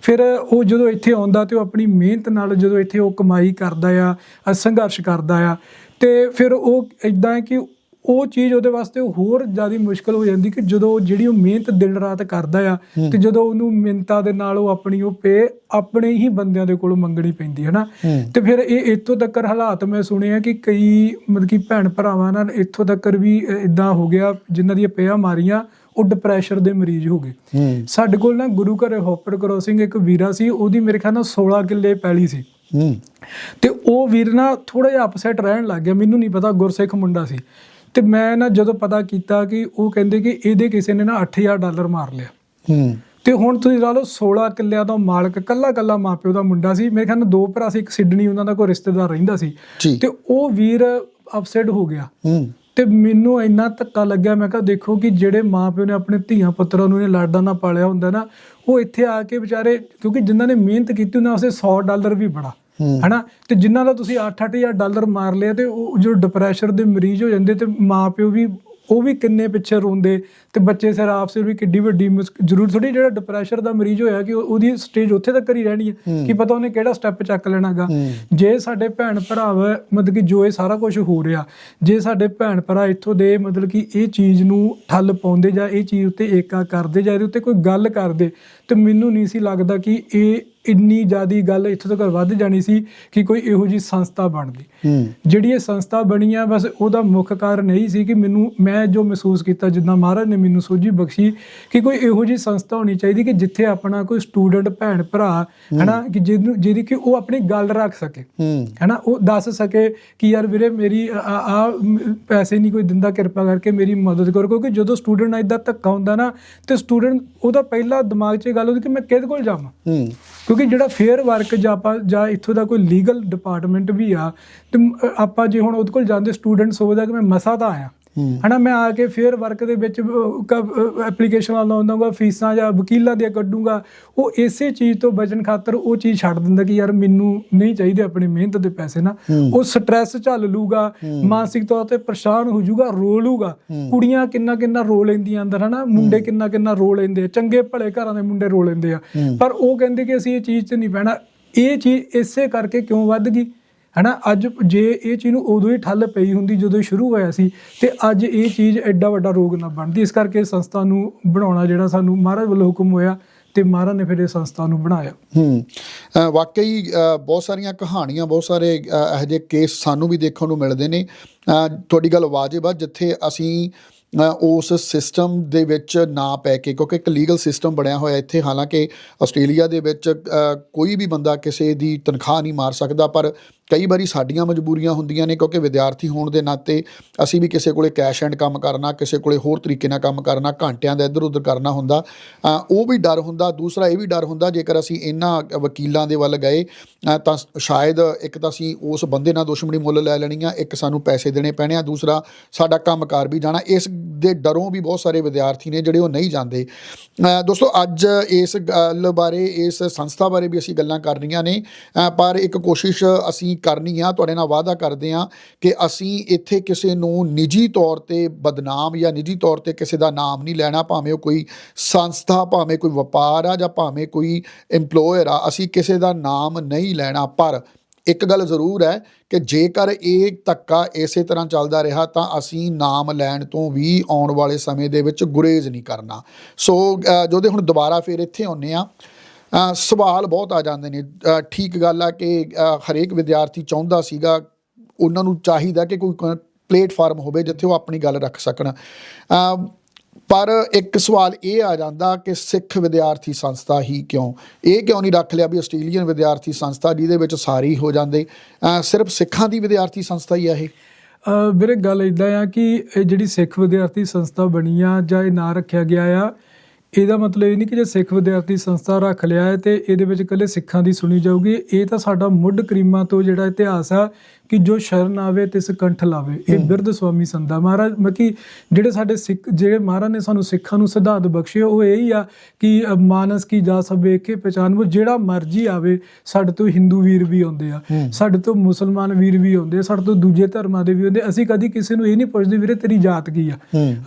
Speaker 1: ਫਿਰ ਉਹ ਜਦੋਂ ਇੱਥੇ ਆਉਂਦਾ ਤੇ ਉਹ ਆਪਣੀ ਮਿਹਨਤ ਨਾਲ ਜਦੋਂ ਇੱਥੇ ਉਹ ਕਮਾਈ ਕਰਦਾ ਆ ਸੰਘਰਸ਼ ਕਰਦਾ ਆ, ਤੇ ਫਿਰ ਉਹ ਇਦਾਂ ਹੈ ਕਿ ਉਹ ਚੀਜ਼ ਉਹਦੇ ਵਾਸਤੇ ਹੋਰ ਜ਼ਿਆਦਾ ਮੁਸ਼ਕਲ ਹੋ ਜਾਂਦੀ ਕਿ ਜਦੋਂ ਜਿਹੜੀ ਉਹ ਮਿਹਨਤ ਦਿਨ ਰਾਤ ਕਰਦਾ ਆ ਤੇ ਜਦੋਂ ਉਹਨੂੰ ਮਿੰਤਾ ਦੇ ਨਾਲ ਉਹ ਆਪਣੀ ਉਹ ਪੇ ਆਪਣੇ ਹੀ ਬੰਦਿਆਂ ਦੇ ਕੋਲੋਂ ਮੰਗਣੀ ਪੈਂਦੀ ਹੈ। ਨਾ ਤੇ ਫਿਰ ਇਹ ਇੱਥੋਂ ਤੱਕ ਹਾਲਾਤ ਮੈਂ ਸੁਣੇ ਆ ਕਿ ਕਈ ਮਤਲਬ ਕਿ ਭੈਣ ਭਰਾਵਾਂ ਨਾਲ ਇੱਥੋਂ ਤੱਕ ਵੀ ਇਦਾਂ ਹੋ ਗਿਆ ਜਿਨ੍ਹਾਂ ਦੀਆਂ ਪਿਆ ਮਾਰੀਆਂ ਉਹ ਡਿਪਰੈਸ਼ਨ ਦੇ ਮਰੀਜ਼ ਹੋ ਗਏ। ਸਾਡੇ ਕੋਲ ਨਾ ਗੁਰੂ ਘਰੇ ਹੋਪਰ ਕ੍ਰੋਸਿੰਗ ਇੱਕ ਵੀਰਾ ਸੀ ਉਹਦੀ ਮੇਰੇ ਖਿਆਲ ਨਾਲ 16 ਕਿੱਲੇ ਪੈਲੀ ਸੀ। ਤੇ ਉਹ ਵੀਰ ਨਾ ਥੋੜਾ ਜਿਹਾ ਅਪਸੈਟ ਰਹਿਣ ਲੱਗ ਗਿਆ ਮੈਨੂੰ ਨਹੀਂ ਪਤਾ ਗੁਰਸਿੱਖ ਮੁੰਡਾ ਸੀ। ਤੇ ਮੈਂ ਨਾ ਜਦੋਂ ਪਤਾ ਕੀਤਾ ਕਿ ਉਹ ਕਹਿੰਦੇ ਕਿ ਇਹਦੇ ਕਿਸੇ ਨੇ ਨਾ 8000 ਡਾਲਰ ਮਾਰ ਲਿਆ।
Speaker 2: ਹੂੰ।
Speaker 1: ਤੇ ਹੁਣ ਤੁਸੀਂ ਲਾ ਲਓ 16 ਕਿੱਲਿਆਂ ਦਾ ਮਾਲਕ ਕੱਲਾ ਕੱਲਾ ਮਾਪਿਓ ਦਾ ਮੁੰਡਾ ਸੀ। ਮੇਰੇ ਖਿਆਲ ਨਾਲ ਦੋ ਭਰਾ ਸੀ ਇੱਕ ਸਿਡਨੀ ਉਹਨਾਂ ਦਾ ਕੋਈ ਰਿਸ਼ਤੇਦਾਰ ਰਹਿੰਦਾ ਸੀ। ਤੇ ਉਹ ਵੀਰ ਅਪਸੈਟ ਹੋ ਗਿਆ।
Speaker 2: ਹੂੰ।
Speaker 1: ਤੇ ਮੈਨੂੰ ਇੰਨਾ ਧੱਕਾ ਲੱਗਿਆ ਮੈਂ ਕਿਹਾ ਦੇਖੋ ਕਿ ਜਿਹੜੇ ਮਾਪਿਓ ਨੇ ਆਪਣੇ ਧੀਆਂ ਪੁੱਤਰਾਂ ਨੂੰ ਇਹ ਲਾਡਾਂ ਨਾਲ ਪਾਲਿਆ ਹੁੰਦਾ ਨਾ ਉਹ ਇੱਥੇ ਆ ਕੇ ਵਿਚਾਰੇ ਕਿਉਂਕਿ ਜਿਨ੍ਹਾਂ ਨੇ ਮਿਹਨਤ ਕੀਤੀ ਉਹਨਾਂ ਵਾਸਤੇ 100 ਡਾਲਰ ਵੀ ਬੜਾ। ਹਨਾ? ਤੇ ਜਿਨ੍ਹਾਂ ਦਾ ਤੁਸੀਂ 8-8000 ਡਾਲਰ ਮਾਰ ਲਿਆ ਤੇ ਉਹ ਜੋ ਡਿਪਰੈਸ਼ਨ ਦੇ ਮਰੀਜ਼ ਹੋ ਜਾਂਦੇ ਤੇ ਮਾਪਿਓ ਵੀ ਉਹ ਵੀ ਕਿੰਨੇ ਪਿੱਛੇ ਰੋਂਦੇ ਤੇ ਬੱਚੇ ਸਿਰ ਆਪਸ ਵੀ ਕਿੱਡੀ ਵੱਡੀ ਜ਼ਰੂਰ ਥੋੜੀ ਜਿਹੜਾ ਡਿਪਰੈਸ਼ਨ ਦਾ ਮਰੀਜ਼ ਹੋਇਆ ਕਿ ਉਹ- ਉਹਦੀ ਸਟੇਜ ਉੱਥੇ ਤੱਕ ਹੀ ਰਹਿਣੀ ਹੈ। ਕੀ ਪਤਾ ਉਹਨੇ ਕਿਹੜਾ ਸਟੈਪ ਚੱਕ ਲੈਣਾਗਾ। ਜੇ ਸਾਡੇ ਭੈਣ ਭਰਾ ਮਤਲਬ ਕਿ ਜੋ ਇਹ ਸਾਰਾ ਕੁਝ ਹੋ ਰਿਹਾ ਜੇ ਸਾਡੇ ਭੈਣ ਭਰਾ ਇੱਥੋਂ ਦੇ ਮਤਲਬ ਕਿ ਇਹ ਚੀਜ਼ ਨੂੰ ਠੱਲ ਪਾਉਂਦੇ ਜਾਂ ਇਹ ਚੀਜ਼ ਉੱਤੇ ਏਕਾ ਕਰਦੇ ਜਾਂ ਇਹਦੇ ਉੱਤੇ ਕੋਈ ਗੱਲ ਕਰਦੇ ਤੇ ਮੈਨੂੰ ਨਹੀਂ ਸੀ ਲੱਗਦਾ ਕਿ ਇਹ ਇੰਨੀ ਜ਼ਿਆਦੀ ਗੱਲ ਇੱਥੋਂ ਤੱਕ ਵੱਧ ਜਾਣੀ ਸੀ ਕਿ ਕੋਈ ਇਹੋ ਜੀ ਸੰਸਥਾ ਬਣਦੀ ਜਿਹੜੀ ਇਹ ਸੰਸਥਾ ਬਣੀ ਆ ਬਸ ਉਹਦਾ ਮੁੱਖ ਕਾਰਨ ਇਹੀ ਸੀ ਕਿ ਮੈਨੂੰ ਮੈਂ ਜੋ ਮਹਿਸੂਸ ਕੀਤਾ ਜਿੱਦਾਂ ਮਹਾਰਾਜ ਨੇ ਮੈਨੂੰ ਸੋਝੀ ਬਖਸ਼ੀ ਕਿ ਕੋਈ ਇਹੋ ਜੀ ਸੰਸਥਾ ਹੋਣੀ ਚਾਹੀਦੀ ਕਿ ਜਿੱਥੇ ਆਪਣਾ ਕੋਈ ਸਟੂਡੈਂਟ ਭੈਣ ਭਰਾ ਹਨਾ ਕਿ ਜਿਹਨੂੰ ਜਿਹਦੀ ਕਿ ਉਹ ਆਪਣੀ ਗੱਲ ਰੱਖ ਸਕੇ। ਹਨਾ ਉਹ ਦੱਸ ਸਕੇ ਕਿ ਯਾਰ ਵੀਰੇ ਮੇਰੀ ਆ ਪੈਸੇ ਨਹੀਂ ਕੋਈ ਦਿੰਦਾ ਕਿਰਪਾ ਕਰਕੇ ਮੇਰੀ ਮਦਦ ਕਰੋ ਕਿਉਂਕਿ ਜਦੋਂ ਸਟੂਡੈਂਟ ਨਾਲ ਇਦਾਂ ਧੱਕਾ ਹੁੰਦਾ ਨਾ ਤੇ ਸਟੂਡੈਂਟ ਉਹਦਾ ਪਹਿਲਾ ਦਿਮਾਗ 'ਚ ਗੱਲ ਹੁੰਦੀ ਕਿ ਮੈਂ ਕਿਹਦੇ ਕੋਲ ਜਾਵਾਂ?
Speaker 2: ਹੂੰ।
Speaker 1: ਕਿਉਂਕਿ ਜਿਹੜਾ ਫੇਅਰ ਵਰਕ ਜਾਂ ਆਪਾਂ ਜਾਂ ਇੱਥੋਂ ਦਾ ਕੋਈ ਲੀਗਲ ਡਿਪਾਰਟਮੈਂਟ ਵੀ ਆ ਤੇ ਆਪਾਂ ਜੇ ਹੁਣ ਉਹਦੇ ਕੋਲ ਜਾਂਦੇ ਸਟੂਡੈਂਟ ਸੋਚਦਾ ਕਿ ਮੈਂ ਮਸਾ ਤਾਂ ਆਇਆ।
Speaker 2: ਹੂੰ।
Speaker 1: ਹਨਾ ਮੈਂ ਆ ਕੇ ਫੇਅਰ ਵਰਕ ਦੇ ਵਿੱਚ ਐਪਲੀਕੇਸ਼ਨ ਲਾਉਂਦਾਗਾ ਫੀਸਾਂ ਜਾਂ ਵਕੀਲਾਂ ਦੀਆਂ ਕੱਢੂੰਗਾ। ਉਹ ਇਸੇ ਚੀਜ਼ ਤੋਂ ਬਚਣ ਖਾਤਰ ਉਹ ਚੀਜ਼ ਛੱਡ ਦਿੰਦਾ ਕਿ ਯਾਰ ਮੈਨੂੰ ਨਹੀਂ ਚਾਹੀਦੇ ਆਪਣੀ ਮਿਹਨਤ ਦੇ ਪੈਸੇ ਨਾ। ਉਹ ਸਟ੍ਰੈਸ ਝੱਲ ਲੂਗਾ ਮਾਨਸਿਕ ਤੌਰ ਤੇ ਪਰੇਸ਼ਾਨ ਹੋ ਜਾਊਗਾ ਰੋ ਲੂਗਾ। ਕੁੜੀਆਂ ਕਿੰਨਾ ਕਿੰਨਾ ਰੋ ਲੈਂਦੀਆਂ ਅੰਦਰ ਹਨਾ? ਮੁੰਡੇ ਕਿੰਨਾ ਕਿੰਨਾ ਰੋ ਲੈਂਦੇ ਆ। ਚੰਗੇ ਭਲੇ ਘਰਾਂ ਦੇ ਮੁੰਡੇ ਰੋ ਲੈਂਦੇ ਆ। ਪਰ ਉਹ ਕਹਿੰਦੇ ਕਿ ਅਸੀਂ ਇਹ ਚੀਜ਼ 'ਚ ਨਹੀਂ ਪੈਣਾ ਇਹ ਚੀਜ਼ ਇਸੇ ਕਰਕੇ ਕਿਉਂ ਵੱਧ ਗਈ? ਹਨਾ? ਅੱਜ ਜੇ ਇਹ ਚੀਜ਼ ਨੂੰ ਉਦੋਂ ਹੀ ਠੱਲ ਪਈ ਹੁੰਦੀ ਜਦੋਂ ਇਹ ਸ਼ੁਰੂ ਹੋਇਆ ਸੀ ਤੇ ਅੱਜ ਇਹ ਚੀਜ਼ ਐਡਾ ਵੱਡਾ ਰੋਗ ਨਾ ਬਣਦੀ। ਇਸ ਕਰਕੇ ਸੰਸਥਾ ਨੂੰ ਬਣਾਉਣਾ ਜਿਹੜਾ ਸਾਨੂੰ ਮਹਾਰਾਜ ਵੱਲੋਂ ਹੁਕਮ ਹੋਇਆ ਤੇ ਮਹਾਰਾਜ ਨੇ ਫਿਰ ਇਹ ਸੰਸਥਾ ਨੂੰ ਬਣਾਇਆ।
Speaker 2: ਹੂੰ। ਵਾਕਈ ਬਹੁਤ ਸਾਰੀਆਂ ਕਹਾਣੀਆਂ, ਬਹੁਤ ਸਾਰੇ ਇਹੋ ਜਿਹੇ ਕੇਸ ਸਾਨੂੰ ਵੀ ਦੇਖਣ ਨੂੰ ਮਿਲਦੇ ਨੇ। ਤੁਹਾਡੀ ਗੱਲ ਵਾਜਿਬ ਆ, ਜਿੱਥੇ ਅਸੀਂ ਉਸ ਸਿਸਟਮ ਦੇ ਵਿੱਚ ਨਾ ਪੈ ਕੇ, ਕਿਉਂਕਿ ਇੱਕ ਲੀਗਲ ਸਿਸਟਮ ਬਣਿਆ ਹੋਇਆ ਇੱਥੇ, ਹਾਲਾਂਕਿ ਆਸਟ੍ਰੇਲੀਆ ਦੇ ਵਿੱਚ ਕੋਈ ਵੀ ਬੰਦਾ ਕਿਸੇ ਦੀ ਤਨਖਾਹ ਨਹੀਂ ਮਾਰ ਸਕਦਾ, ਪਰ ਕਈ ਵਾਰੀ ਸਾਡੀਆਂ ਮਜਬੂਰੀਆਂ ਹੁੰਦੀਆਂ ਨੇ, ਕਿਉਂਕਿ ਵਿਦਿਆਰਥੀ ਹੋਣ ਦੇ ਨਾਤੇ ਅਸੀਂ ਵੀ ਕਿਸੇ ਕੋਲੇ ਕੈਸ਼ ਐਂਡ ਕੰਮ ਕਰਨਾ, ਕਿਸੇ ਕੋਲੇ ਹੋਰ ਤਰੀਕੇ ਨਾਲ ਕੰਮ ਕਰਨਾ, ਘੰਟਿਆਂ ਦਾ ਇੱਧਰ ਉੱਧਰ ਕਰਨਾ ਹੁੰਦਾ ਉਹ ਵੀ ਡਰ ਹੁੰਦਾ, ਦੂਸਰਾ ਇਹ ਵੀ ਡਰ ਹੁੰਦਾ, ਜੇਕਰ ਅਸੀਂ ਇਹਨਾਂ ਵਕੀਲਾਂ ਦੇ ਵੱਲ ਗਏ ਤਾਂ ਸ਼ਾਇਦ ਇੱਕ ਤਾਂ ਅਸੀਂ ਉਸ ਬੰਦੇ ਨਾਲ ਦੁਸ਼ਮਣੀ ਮੁੱਲ ਲੈ ਲੈਣੀ ਆ, ਇੱਕ ਸਾਨੂੰ ਪੈਸੇ ਦੇਣੇ ਪੈਣੇ ਆ, ਦੂਸਰਾ ਸਾਡਾ ਕੰਮਕਾਰ ਵੀ ਜਾਣਾ, ਇਸ ਦੇ ਡਰੋਂ ਵੀ ਬਹੁਤ ਸਾਰੇ ਵਿਦਿਆਰਥੀ ਨੇ ਜਿਹੜੇ ਉਹ ਨਹੀਂ ਜਾਂਦੇ। ਦੋਸਤੋ, ਅੱਜ ਇਸ ਗੱਲ ਬਾਰੇ, ਇਸ ਸੰਸਥਾ ਬਾਰੇ ਵੀ ਅਸੀਂ ਗੱਲਾਂ ਕਰਨੀਆਂ ਨੇ। ਪਰ ਇੱਕ ਕੋਸ਼ਿਸ਼ ਅਸੀਂ ਕਰਨੀ ਆ, ਤੁਹਾਡੇ ਨਾਲ ਵਾਅਦਾ ਕਰਦੇ ਆ ਕਿ ਅਸੀਂ ਇੱਥੇ ਕਿਸੇ ਨੂੰ ਨਿੱਜੀ ਤੌਰ ਤੇ ਬਦਨਾਮ ਜਾਂ ਨਿੱਜੀ ਤੌਰ ਤੇ ਕਿਸੇ ਦਾ ਨਾਮ ਨਹੀਂ ਲੈਣਾ, ਭਾਵੇਂ ਉਹ ਕੋਈ ਸੰਸਥਾ, ਭਾਵੇਂ ਕੋਈ ਵਪਾਰ ਆ ਜਾਂ ਭਾਵੇਂ ਕੋਈ EMPLOYER ਆ, ਅਸੀਂ ਕਿਸੇ ਦਾ ਨਾਮ ਨਹੀਂ ਲੈਣਾ। ਪਰ ਇੱਕ ਗੱਲ ਜ਼ਰੂਰ ਹੈ ਕਿ ਜੇਕਰ ਇਹ ਧੱਕਾ ਇਸੇ ਤਰ੍ਹਾਂ ਚੱਲਦਾ ਰਿਹਾ ਤਾਂ ਅਸੀਂ ਨਾਮ ਲੈਣ ਤੋਂ ਵੀ ਆਉਣ ਵਾਲੇ ਸਮੇਂ ਦੇ ਵਿੱਚ ਗੁਰੇਜ਼ ਨਹੀਂ ਕਰਨਾ। ਸੋ ਅ, ਜੋਦੇ ਹੁਣ ਦੁਬਾਰਾ ਫੇਰ ਇੱਥੇ ਆਉਂਦੇ ਆ ਸਵਾਲ ਬਹੁਤ ਆ ਜਾਂਦੇ ਨੇ। ਠੀਕ ਗੱਲ ਆ ਕਿ ਹਰੇਕ ਵਿਦਿਆਰਥੀ ਚਾਹੁੰਦਾ ਸੀਗਾ ਉਹਨਾਂ ਨੂੰ ਚਾਹੀਦਾ ਕਿ ਕੋਈ ਪਲੇਟਫਾਰਮ ਹੋਵੇ ਜਿੱਥੇ ਉਹ ਆਪਣੀ ਗੱਲ ਰੱਖ ਸਕਣ। ਪਰ ਇੱਕ ਸਵਾਲ ਇਹ ਆ ਜਾਂਦਾ ਕਿ ਸਿੱਖ ਵਿਦਿਆਰਥੀ ਸੰਸਥਾ ਹੀ ਕਿਉਂ? ਇਹ ਕਿਉਂ ਨਹੀਂ ਰੱਖ ਲਿਆ ਵੀ ਆਸਟ੍ਰੇਲੀਅਨ ਵਿਦਿਆਰਥੀ ਸੰਸਥਾ ਜਿਹਦੇ ਵਿੱਚ ਸਾਰੇ ਹੀ ਹੋ ਜਾਂਦੇ ਸਿਰਫ ਸਿੱਖਾਂ ਦੀ ਵਿਦਿਆਰਥੀ ਸੰਸਥਾ ਹੀ ਆ ਇਹ?
Speaker 1: ਵੀਰੇ, ਗੱਲ ਇਦਾਂ ਆ ਕਿ ਇਹ ਜਿਹੜੀ ਸਿੱਖ ਵਿਦਿਆਰਥੀ ਸੰਸਥਾ ਬਣੀ ਆ ਜਾਂ ਇਹ ਨਾਂ ਰੱਖਿਆ ਗਿਆ ਆ, ਇਹਦਾ ਮਤਲਬ ਇਹ ਨਹੀਂ ਕਿ ਜੇ ਸਿੱਖ ਵਿਦਿਆਰਥੀ ਸੰਸਥਾ ਰੱਖ ਲਿਆ ਹੈ ਤੇ ਇਹਦੇ ਵਿੱਚ ਇਕੱਲੇ ਸਿੱਖਾਂ ਦੀ ਸੁਣੀ ਜਾਊਗੀ। ਇਹ ਤਾਂ ਸਾਡਾ ਮੁੱਢ ਕਰੀਮਾਂ ਤੋਂ ਜਿਹੜਾ ਇਤਿਹਾਸ ਆ ਕਿ ਜੋ ਸ਼ਰਨ ਆਵੇ ਤਿਸ ਕੰਠ ਲਾਵੇ। ਇਹ ਬਿਰਧ ਸੁਆਮੀ ਸੰਦਾ ਮਹਾਰਾਜ ਮਕੀ ਜਿਹੜੇ ਸਾਡੇ ਸਿੱਖ ਜਿਹੜੇ ਮਹਾਰਾਜ ਨੇ ਸਾਨੂੰ ਸਿੱਖਾਂ ਨੂੰ ਸਿਧਾਂਤ ਬਖਸ਼ੇ ਉਹ ਇਹ ਹੀ ਆ ਕਿ ਮਾਨਸ ਕੀ ਜਾ ਸਭ ਵੇਖੇ ਪਛਾਨ ਉਹ ਜਿਹੜਾ ਮਰਜ਼ੀ ਆਵੇ ਸਾਡੇ ਤੋਂ ਹਿੰਦੂ ਵੀਰ ਵੀ ਆਉਂਦੇ ਆ ਸਾਡੇ ਤੋਂ ਮੁਸਲਮਾਨ ਵੀਰ ਵੀ ਆਉਂਦੇ ਆ ਸਾਡੇ ਤੋਂ ਦੂਜੇ ਧਰਮਾਂ ਦੇ ਵੀ ਆਉਂਦੇ ਅਸੀਂ ਕਦੀ ਕਿਸੇ ਨੂੰ ਇਹ ਨਹੀਂ ਪੁੱਛਦੇ ਵੀਰੇ ਤੇਰੀ ਜਾਤ ਕੀ ਆ?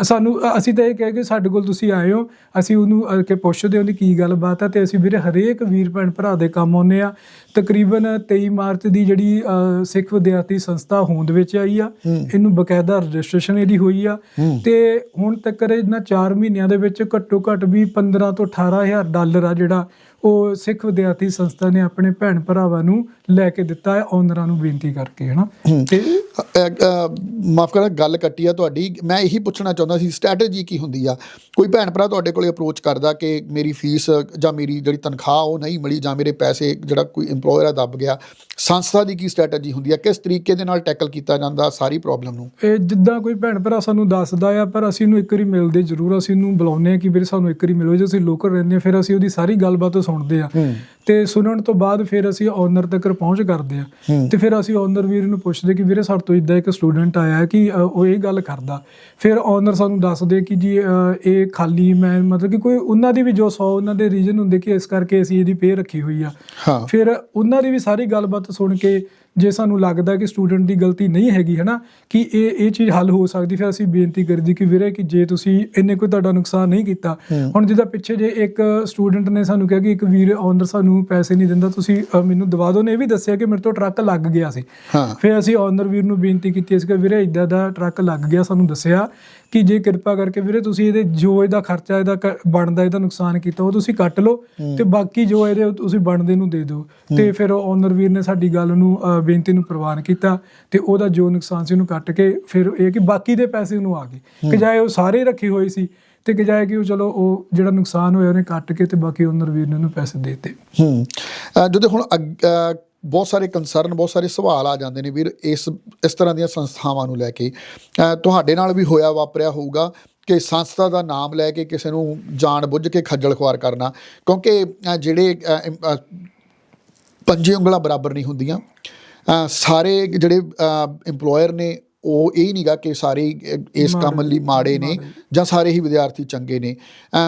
Speaker 1: ਸਾਨੂੰ ਅਸੀਂ ਤਾਂ ਇਹ ਕਹਿ ਕੇ ਸਾਡੇ ਕੋਲ ਤੁਸੀਂ ਆਏ ਹੋ ਅਸੀਂ ਉਹਨੂੰ ਕੇ ਪੁੱਛਦੇ ਹਾਂ ਉਹਦੀ ਕੀ ਗੱਲਬਾਤ ਆ ਤੇ ਅਸੀਂ ਵੀਰੇ ਹਰੇਕ ਵੀਰ ਭੈਣ ਭਰਾ ਦੇ ਕੰਮ ਆਉਂਦੇ ਆ। ਤਕਰੀਬਨ 23 ਮਾਰਚ ਦੀ ਜਿਹੜੀ ਸਿੱਖ ਵਿਦਿਆਰਥੀ ਸੰਸਥਾ ਹੋਂਦ ਵਿੱਚ ਆਈ ਆ ਇਹਨੂੰ ਬਕਾਇਦਾ ਰਜਿਸਟ੍ਰੇਸ਼ਨ ਇਹਦੀ ਹੋਈ ਆ। ਤੇ ਹੁਣ ਤੱਕ ਇਹਨਾਂ 4 ਮਹੀਨਿਆਂ ਦੇ ਵਿੱਚ ਘੱਟੋ ਘੱਟ ਵੀ 15 ਤੋਂ 18000 ਡਾਲਰ ਆ ਜਿਹੜਾ ਉਹ ਸਿੱਖ ਵਿਦਿਆਰਥੀ ਸੰਸਥਾ ਨੇ ਆਪਣੇ ਭੈਣ ਭਰਾਵਾਂ ਨੂੰ ਲੈ ਕੇ ਦਿੱਤਾ ਹੈ ਓਨਰਾਂ ਨੂੰ ਬੇਨਤੀ ਕਰਕੇ ਹਨਾ? ਤੇ
Speaker 2: ਮਾਫ ਕਰਨਾ ਗੱਲ ਕੱਟੀ ਆ ਤੁਹਾਡੀ। ਮੈਂ ਇਹੀ ਪੁੱਛਣਾ ਚਾਹੁੰਦਾ ਸੀ ਸਟ੍ਰੈਟਜੀ ਕੀ ਹੁੰਦੀ ਆ? ਕੋਈ ਭੈਣ ਭਰਾ ਤੁਹਾਡੇ ਕੋਲੇ ਅਪਰੋਚ ਕਰਦਾ ਕਿ ਮੇਰੀ ਫੀਸ ਜਾਂ ਮੇਰੀ ਜਿਹੜੀ ਤਨਖਾਹ ਉਹ ਨਹੀਂ ਮਿਲੀ ਜਾਂ ਮੇਰੇ ਪੈਸੇ ਜਿਹੜਾ ਕੋਈ EMPLOYER ਆ ਦੱਬ ਗਿਆ? ਸੰਸਥਾ ਦੀ ਕੀ ਸਟ੍ਰੈਟਜੀ ਹੁੰਦੀ ਆ? ਕਿਸ ਤਰੀਕੇ ਦੇ ਨਾਲ ਟੈਕਲ ਕੀਤਾ ਜਾਂਦਾ ਸਾਰੀ ਪ੍ਰੋਬਲਮ ਨੂੰ?
Speaker 1: ਇਹ ਜਿੱਦਾਂ ਕੋਈ ਭੈਣ ਭਰਾ ਸਾਨੂੰ ਦੱਸਦਾ ਆ ਪਰ ਅਸੀਂ ਨੂੰ ਇੱਕ ਵਾਰੀ ਮਿਲਦੇ ਜ਼ਰੂਰ ਅਸੀਂ ਨੂੰ ਬੁਲਾਉਂਦੇ ਆ ਕਿ ਵੀਰੇ ਸਾਨੂੰ ਇੱਕ ਵਾਰੀ ਮਿਲੋ। ਜੇ ਅਸੀਂ ਲੋਕਲ ਰਹਿੰਦੇ ਆ ਫਿਰ ਅਸੀਂ ਉਹਦੀ ਸਾਰੀ ਗੱਲਬਾਤ ਸੁਣਦੇ ਆ। ਤੇ ਸੁਣਨ ਤੋਂ ਬਾਅਦ ਫਿਰ ਅਸੀਂ ਓਨਰ ਤੱਕ ਪਹੁੰਚ ਕਰਦੇ ਆ ਤੇ ਫਿਰ ਅਸੀਂ ਓਨਰ ਵੀਰ ਨੂੰ ਪੁੱਛਦੇ ਕਿ ਵੀਰੇ ਸਾਡੇ ਤੋਂ ਇਦਾਂ ਇੱਕ ਸਟੂਡੈਂਟ ਆਇਆ ਹੈ ਕਿ ਉਹ ਇਹ ਗੱਲ ਕਰਦਾ। ਫਿਰ ਓਨਰ ਸਾਨੂੰ ਦੱਸਦੇ ਕਿ ਜੀ ਇਹ ਖਾਲੀ ਮੈਂ ਮਤਲਬ ਕਿ ਕੋਈ ਉਹਨਾਂ ਦੀ ਵੀ ਜੋ 100 ਉਹਨਾਂ ਦੇ ਰੀਜਨ ਹੁੰਦੇ ਕਿ ਇਸ ਕਰਕੇ ਅਸੀਂ ਇਹਦੀ ਪੇ ਰੱਖੀ ਹੋਈ ਆ। ਫਿਰ ਉਹਨਾਂ ਦੀ ਵੀ ਸਾਰੀ ਗੱਲਬਾਤ ਸੁਣ ਕੇ ਜੇ ਸਾਨੂੰ ਲੱਗਦਾ ਕਿ ਸਟੂਡੈਂਟ ਦੀ ਗਲਤੀ ਨਹੀਂ ਹੈਗੀ ਹੈ ਨਾ ਕਿ ਇਹ ਇਹ ਚੀਜ਼ ਹੱਲ ਹੋ ਸਕਦੀ ਫਿਰ ਅਸੀਂ ਬੇਨਤੀ ਕਰਦੀ ਕਿ ਵੀਰੇ ਕਿ ਜੇ ਤੁਸੀਂ ਇੰਨੇ ਕੋਈ ਤੁਹਾਡਾ ਨੁਕਸਾਨ ਨਹੀਂ ਕੀਤਾ ਹੁਣ ਜਿੱਦਾਂ ਪਿੱਛੇ ਜੇ ਇੱਕ ਸਟੂਡੈਂਟ ਨੇ ਸਾਨੂੰ ਕਿਹਾ ਕਿ ਇੱਕ ਵੀਰ ਓਨਰ ਸਾਨੂੰ ਪੈਸੇ ਨਹੀਂ ਦਿੰਦਾ ਤੁਸੀਂ ਮੈਨੂੰ ਦਵਾ ਦਿਓ। ਨੇ ਇਹ ਵੀ ਦੱਸਿਆ ਕਿ ਮੇਰੇ ਤੋਂ ਟਰੱਕ ਲੱਗ ਗਿਆ ਸੀ। ਫਿਰ ਅਸੀਂ ਓਨਰ ਵੀਰ ਨੂੰ ਬੇਨਤੀ ਕੀਤੀ ਸੀ ਕਿ ਵੀਰੇ ਇਦਾਂ ਦਾ ਟਰੱਕ ਲੱਗ ਗਿਆ ਸਾਨੂੰ ਦੱਸਿਆ ਕਿ ਜੇ ਕਿਰਪਾ ਕਰਕੇ ਵੀਰੇ ਤੁਸੀਂ ਇਹਦੇ ਜੋ ਇਹਦਾ ਖਰਚਾ ਇਹਦਾ ਬਣਦਾ ਇਹਦਾ ਨੁਕਸਾਨ ਕੀਤਾ ਉਹ ਤੁਸੀਂ ਕੱਟ ਲਓ ਤੇ ਬਾਕੀ ਜੋ ਇਹਦੇ ਤੁਸੀਂ ਬਣਦੇ ਨੂੰ ਦੇ ਦਿਓ। ਤੇ ਫਿਰ ਓਨਰ ਵੀਰ ਨੇ ਸਾਡੀ ਗੱਲ ਨੂੰ ਬੇਨਤੀ ਨੂੰ ਪ੍ਰਵਾਨ ਕੀਤਾ ਤੇ ਉਹਦਾ ਜੋ ਨੁਕਸਾਨ ਸੀ ਉਹਨੂੰ ਕੱਟ ਕੇ ਫਿਰ ਇਹ ਕਿ ਬਾਕੀ ਦੇ ਪੈਸੇ ਉਹਨੂੰ ਆ ਗਏ। ਕਿ ਜਾਏ ਉਹ ਸਾਰੇ ਰੱਖੇ ਹੋਏ ਸੀ ਤੇ ਕਿ ਜਾਏ ਕਿ ਉਹ ਚਲੋ ਉਹ ਜਿਹੜਾ ਨੁਕਸਾਨ ਹੋਇਆ ਉਹਨੇ ਕੱਟ ਕੇ ਤੇ ਬਾਕੀ ਓਨਰ ਵੀਰ ਨੇ ਉਹਨੂੰ ਪੈਸੇ ਦੇ ਦਿੱਤੇ।
Speaker 2: ਹੂੰ। ਜਦੋਂ ਹੁਣ ਅੱਗ- ਬਹੁਤ ਸਾਰੇ ਕੰਸਰਨ ਬਹੁਤ ਸਾਰੇ ਸਵਾਲ ਆ ਜਾਂਦੇ ਨੇ ਵੀਰ ਇਸ ਇਸ ਤਰ੍ਹਾਂ ਦੀਆਂ ਸੰਸਥਾਵਾਂ ਨੂੰ ਲੈ ਕੇ। ਤੁਹਾਡੇ ਨਾਲ ਵੀ ਹੋਇਆ, ਵਾਪਰਿਆ ਹੋਊਗਾ ਕਿ ਸੰਸਥਾ ਦਾ ਨਾਮ ਲੈ ਕੇ ਕਿਸੇ ਨੂੰ ਜਾਣ ਬੁੱਝ ਕੇ ਖੱਜਲ ਖੁਆਰ ਕਰਨਾ। ਕਿਉਂਕਿ ਜਿਹੜੇ ਪੰਜੇ ਉਂਗਲਾਂ ਬਰਾਬਰ ਨਹੀਂ ਹੁੰਦੀਆਂ। ਸਾਰੇ ਜਿਹੜੇ EMPLOYER ਨੇ ਉਹ ਇਹ ਨਹੀਂਗਾ ਕਿ ਸਾਰੇ ਇਸ ਕੰਮ ਲਈ ਮਾੜੇ ਨੇ ਜਾਂ ਸਾਰੇ ਹੀ ਵਿਦਿਆਰਥੀ ਚੰਗੇ ਨੇ।